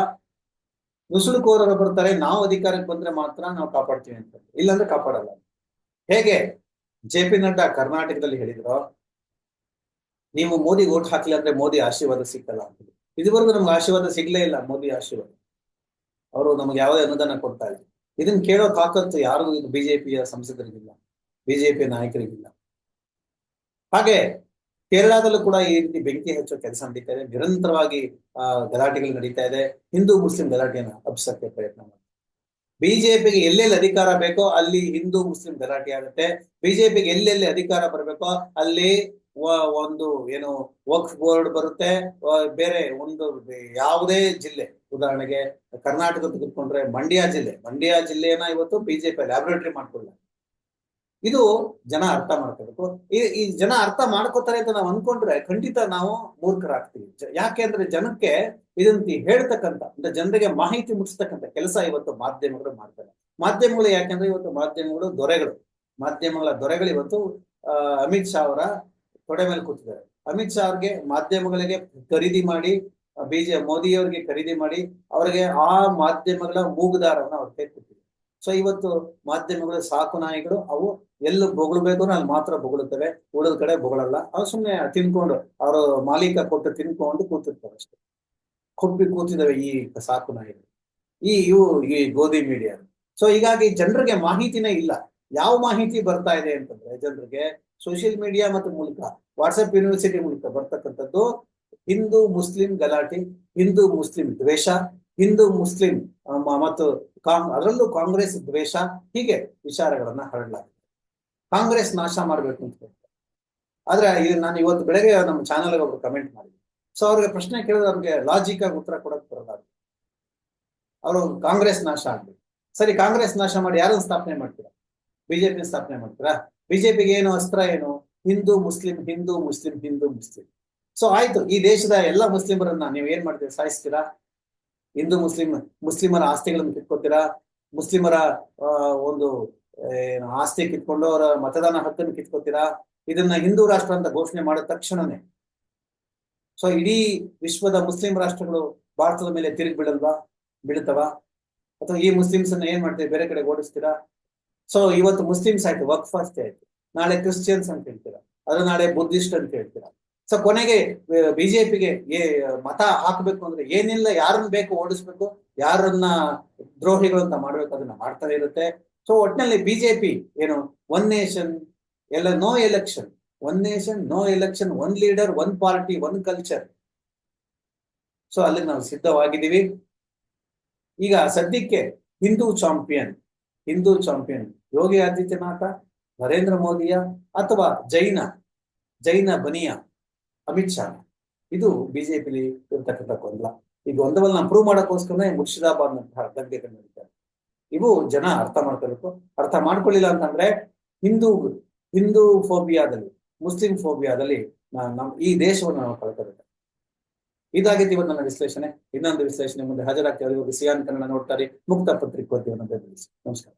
ನುಸುಳುಕೋರರು ಬರ್ತಾರೆ, ನಾವು ಅಧಿಕಾರಕ್ಕೆ ಬಂದ್ರೆ ಮಾತ್ರ ನಾವು ಕಾಪಾಡ್ತೀವಿ ಅಂತ. ಇಲ್ಲಾಂದ್ರೆ ಕಾಪಾಡಲ್ಲ. ಹೇಗೆ? ಜೆ ಪಿ ನಡ್ಡಾ ಕರ್ನಾಟಕದಲ್ಲಿ ಹೇಳಿದ್ರು, ನೀವು ಮೋದಿ ಓಟ್ ಹಾಕಿಲ್ಲ ಅಂದ್ರೆ ಮೋದಿ ಆಶೀರ್ವಾದ ಸಿಕ್ಕಲ್ಲ ಅಂತ ಇದುವರೆಗೂ ನಮ್ಗೆ ಆಶೀರ್ವಾದ ಸಿಗ್ಲೇ ಇಲ್ಲ, ಮೋದಿ ಆಶೀರ್ವಾದ. ಅವರು ನಮ್ಗೆ ಯಾವುದೇ ಅನುದಾನ ಕೊಡ್ತಾ ಇಲ್ಲ. ಇದನ್ನ ಕೇಳೋ ತಾಕತ್ತು ಯಾರಿಗೂ ಇದು ಬಿಜೆಪಿಯ ಸಂಸದರಿಗಿಲ್ಲ, ಬಿಜೆಪಿಯ ನಾಯಕರಿಗಿಲ್ಲ. ಹಾಗೆ ಕೇರಳದಲ್ಲೂ ಕೂಡ ಈ ರೀತಿ ಬೆಂಕಿ ಹಚ್ಚೋ ಕೆಲಸ ನಡೀತಾ ಇದೆ. ನಿರಂತರವಾಗಿ, ಆ, ಗಲಾಟೆಗಳು ನಡೀತಾ ಇದೆ. ಹಿಂದೂ ಮುಸ್ಲಿಂ ಗಲಾಟೆಯನ್ನು ಹಬ್ಬಿಸಕ್ಕೆ ಪ್ರಯತ್ನ ಮಾಡ್ತಾರೆ. ಬಿಜೆಪಿಗೆ ಎಲ್ಲೆಲ್ಲಿ ಅಧಿಕಾರ ಬೇಕೋ ಅಲ್ಲಿ ಹಿಂದೂ, ಮುಸ್ಲಿಂ ಗಲಾಟೆ ಆಗುತ್ತೆ. ಬಿಜೆಪಿಗೆ ಎಲ್ಲೆಲ್ಲಿ ಅಧಿಕಾರ ಬರಬೇಕೋ ಅಲ್ಲಿ ಒಂದು ಏನು ವಕ್ಫ್ ಬೋರ್ಡ್ ಬರುತ್ತೆ. ಬೇರೆ ಒಂದು ಯಾವುದೇ ಜಿಲ್ಲೆ, ಉದಾಹರಣೆಗೆ ಕರ್ನಾಟಕ ತೆಗೆದುಕೊಂಡ್ರೆ ಮಂಡ್ಯ ಜಿಲ್ಲೆ. ಮಂಡ್ಯ ಜಿಲ್ಲೆಯನ್ನ ಇವತ್ತು ಬಿಜೆಪಿ ಲ್ಯಾಬೊರೇಟರಿ ಮಾಡ್ಕೊಳ್ಳ ಇದು ಜನ ಅರ್ಥ ಮಾಡ್ಕೋಬೇಕು. ಈ ಈ ಜನ ಅರ್ಥ ಮಾಡ್ಕೋತಾರೆ ಅಂತ ನಾವು ಅನ್ಕೊಂಡ್ರೆ ಖಂಡಿತ ನಾವು ಮೂರ್ಖರಾಗ್ತೀವಿ. ಯಾಕೆ ಅಂದ್ರೆ ಜನಕ್ಕೆ ಇದಂತ ಹೇಳ್ತಕ್ಕಂತ ಅಂದ್ರೆ ಜನರಿಗೆ ಮಾಹಿತಿ ಮುಟ್ಟಿಸ್ತಕ್ಕಂಥ ಕೆಲಸ ಇವತ್ತು ಮಾಧ್ಯಮಗಳು ಮಾಡ್ತಾರೆ ಮಾಧ್ಯಮಗಳು ಯಾಕೆಂದ್ರೆ ಇವತ್ತು ಮಾಧ್ಯಮಗಳು ದೊರೆಗಳು. ಮಾಧ್ಯಮಗಳ ದೊರೆಗಳು ಇವತ್ತು ಅಮಿತ್ ಶಾ ಅವರ ತೊಡೆ ಮೇಲೆ ಕೂತಿದ್ದಾರೆ. ಅಮಿತ್ ಶಾ ಅವ್ರಿಗೆ ಮಾಧ್ಯಮಗಳಿಗೆ ಖರೀದಿ ಮಾಡಿ ಬಿಜೆ ಮೋದಿ ಅವರಿಗೆ ಖರೀದಿ ಮಾಡಿ, ಅವರಿಗೆ ಆ ಮಾಧ್ಯಮಗಳ ಮೂಗುದಾರವನ್ನ ಅವ್ರು ಕೊಟ್ಟಿದ್ದಾರೆ. ಸೊ ಇವತ್ತು ಮಾಧ್ಯಮಗಳು ಸಾಕು ನಾಯಿಗಳು, ಅವು ಎಲ್ಲ ಬೊಗಳ್ಬೇಕು ಅಲ್ಲಿ ಮಾತ್ರ ಬೊಗಳುತ್ತವೆ ಉಳಿದ ಕಡೆ ಬೊಗಳಲ್ಲ. ಅವ್ರು ಸುಮ್ಮನೆ ತಿನ್ಕೊಂಡು, ಅವರು ಮಾಲೀಕ ಕೊಟ್ಟು ತಿನ್ಕೊಂಡು ಕೂತಿರ್ತಾರೆ ಅಷ್ಟೇ. ಕೊಬ್ಬಿ ಕೂತಿದ್ದಾವೆ ಈ ಸಾಕು ನಾಯಿಗಳು. ಈ ಇವು, ಈ ಗೋಧಿ ಮೀಡಿಯಾ. ಸೊ ಹೀಗಾಗಿ ಜನರಿಗೆ ಮಾಹಿತಿನೇ ಇಲ್ಲ. ಯಾವ ಮಾಹಿತಿ ಬರ್ತಾ ಇದೆ ಅಂತಂದ್ರೆ, ಜನರಿಗೆ ಸೋಷಿಯಲ್ ಮೀಡಿಯಾ ಮತ್ತು ಮೂಲಕ ವಾಟ್ಸಪ್ ಯೂನಿವರ್ಸಿಟಿ ಮೂಲಕ ಬರ್ತಕ್ಕಂಥದ್ದು ಹಿಂದೂ, ಮುಸ್ಲಿಂ ಗಲಾಟೆ, ಹಿಂದೂ, ಮುಸ್ಲಿಂ ದ್ವೇಷ, ಹಿಂದೂ, ಮುಸ್ಲಿಂ ಮತ್ತು ಕಾಂಗ್, ಅದರಲ್ಲೂ ಕಾಂಗ್ರೆಸ್ ದ್ವೇಷ, ಹೀಗೆ ವಿಚಾರಗಳನ್ನ ಹರಡಲಾಗಿದೆ. ಕಾಂಗ್ರೆಸ್ ನಾಶ ಮಾಡ್ಬೇಕು ಅಂತ ಹೇಳ್ತಾರೆ. ಆದ್ರೆ ಇದು ನಾನು ಇವತ್ತು ಬೆಳಗ್ಗೆ ನಮ್ಮ ಚಾನಲ್ ಒಬ್ರು ಕಮೆಂಟ್ ಮಾಡಿದ್ರು. ಸೊ ಅವ್ರಿಗೆ ಪ್ರಶ್ನೆ ಕೇಳಿದ್ರೆ ಅವ್ರಿಗೆ ಲಾಜಿಕ್ ಆಗಿ ಉತ್ತರ ಕೊಡಕ್ ಬರಲ್ಲ. ಅವರು ಕಾಂಗ್ರೆಸ್ ನಾಶ ಆಗ್ಬೇಕು. ಸರಿ, ಕಾಂಗ್ರೆಸ್ ನಾಶ ಮಾಡಿ ಯಾರನ್ನ ಸ್ಥಾಪನೆ ಮಾಡ್ತೀರಾ? ಬಿಜೆಪಿ ಸ್ಥಾಪನೆ ಮಾಡ್ತೀರಾ? ಬಿಜೆಪಿಗೆ ಏನು ಅಸ್ತ್ರ ಏನು? Hindu, Muslim Hindu Muslim Hindu, Muslim. So ಆಯ್ತು, ಈ ದೇಶದ ಎಲ್ಲ ಮುಸ್ಲಿಮರನ್ನ ನೀವು ಏನ್ ಮಾಡ್ತೀರಾ? ಸಾಯಿಸ್ತೀರಾ? ಹಿಂದೂ, ಮುಸ್ಲಿಂ, ಮುಸ್ಲಿಮರ ಆಸ್ತಿಗಳನ್ನು ಕಿತ್ಕೋತೀರಾ? ಮುಸ್ಲಿಮರ ಒಂದು ಏನು ಆಸ್ತಿ ಕಿತ್ಕೊಂಡು ಅವರ ಮತದಾನ ಹಕ್ಕನ್ನು ಕಿತ್ಕೋತೀರಾ? ಇದನ್ನ ಹಿಂದೂ ರಾಷ್ಟ್ರ ಅಂತ ಘೋಷಣೆ ಮಾಡಿದ ತಕ್ಷಣನೇ. ಸೊ ಇಡೀ ವಿಶ್ವದ ಮುಸ್ಲಿಂ ರಾಷ್ಟ್ರಗಳು ಭಾರತದ ಮೇಲೆ ತಿರುಗಿ ಬಿಡಲ್ವಾ ಬೀಳ್ತವ ಅಥವಾ ಈ ಮುಸ್ಲಿಮ್ಸ್ ಅನ್ನ ಏನ್ ಮಾಡ್ತೀವಿ ಬೇರೆ ಕಡೆ ಓಡಿಸ್ತೀರಾ? ಸೊ ಇವತ್ತು ಮುಸ್ಲಿಮ್ಸ್ ಆಯ್ತು ವರ್ಕ್ ಫಾಸ್ಟ್ ಆಯ್ತು. ನಾಳೆ ಕ್ರಿಶ್ಚಿಯನ್ಸ್ ಅಂತ ಹೇಳ್ತೀರಾ? ಅದ್ರ ನಾಳೆ ಬುದ್ಧಿಸ್ಟ್ ಅಂತ ಹೇಳ್ತೀರಾ? ಸೊ ಕೊನೆಗೆ ಬಿಜೆಪಿಗೆ ಮತ ಹಾಕ್ಬೇಕು ಅಂದ್ರೆ ಏನಿಲ್ಲ, ಯಾರನ್ನ ಬೇಕು ಓಡಿಸ್ಬೇಕು, ಯಾರನ್ನ ದ್ರೋಹಿಗಳು ಅಂತ ಮಾಡ್ಬೇಕು, ಅದನ್ನ ಮಾಡ್ತಾನೆ ಇರುತ್ತೆ. ಸೊ ಒಟ್ಟಿನಲ್ಲಿ ಬಿಜೆಪಿ ಏನು ಒನ್ ನೇಷನ್ ಎಲ್ಲ no election one nation no election one leader one party one culture so ಅಲ್ಲಿ ನಾವು ಸಿದ್ಧವಾಗಿದ್ದೀವಿ. ಈಗ ಸದ್ಯಕ್ಕೆ ಹಿಂದೂ ಚಾಂಪಿಯನ್ ಹಿಂದೂ ಚಾಂಪಿಯನ್ ಯೋಗಿ ಆದಿತ್ಯನಾಥ, ನರೇಂದ್ರ ಮೋದಿಯ ಅಥವಾ ಜೈನ ಜೈನ ಬನಿಯ ಅಮಿತ್ ಶಾ. ಇದು ಬಿಜೆಪಿಲಿ ಇರ್ತಕ್ಕಂಥ ಗೊಂದಲ. ಈ ಗೊಂದಲವನ್ನ ಅಪ್ರೂವ್ ಮಾಡೋಕ್ಕೋಸ್ಕರ ಮುರ್ಷಿದಾಬಾದ್ ನಂತಹ ಗದ್ದೆಗಳು ನಡೀತಾರೆ ಇವು ಜನ ಅರ್ಥ ಮಾಡ್ಕೋಬೇಕು ಅರ್ಥ ಮಾಡ್ಕೊಳ್ಳಿಲ್ಲ ಅಂತಂದ್ರೆ ಹಿಂದೂ ಹಿಂದೂ ಫೋಬಿಯಾದಲ್ಲಿ, ಮುಸ್ಲಿಂ ಫೋಬಿಯಾದಲ್ಲಿ ನಮ್ ಈ ದೇಶವನ್ನು ನಾವು ಕಳ್ಕೋಬೇಕು ಇದಾಗಿತ್ತು ಇವತ್ತು ನನ್ನ ವಿಶ್ಲೇಷಣೆ. ಇನ್ನೊಂದು ವಿಶ್ಲೇಷಣೆ ಮುಂದೆ ಹಾಜರಾಗ್ತೀವಿ. ಸಿಯಾನ್ ಕನ್ನಡ ನೋಡ್ತಾರೆ. ಮುಕ್ತ ಪತ್ರಿಕೋದ್ಯಮ ನಮಸ್ಕಾರ.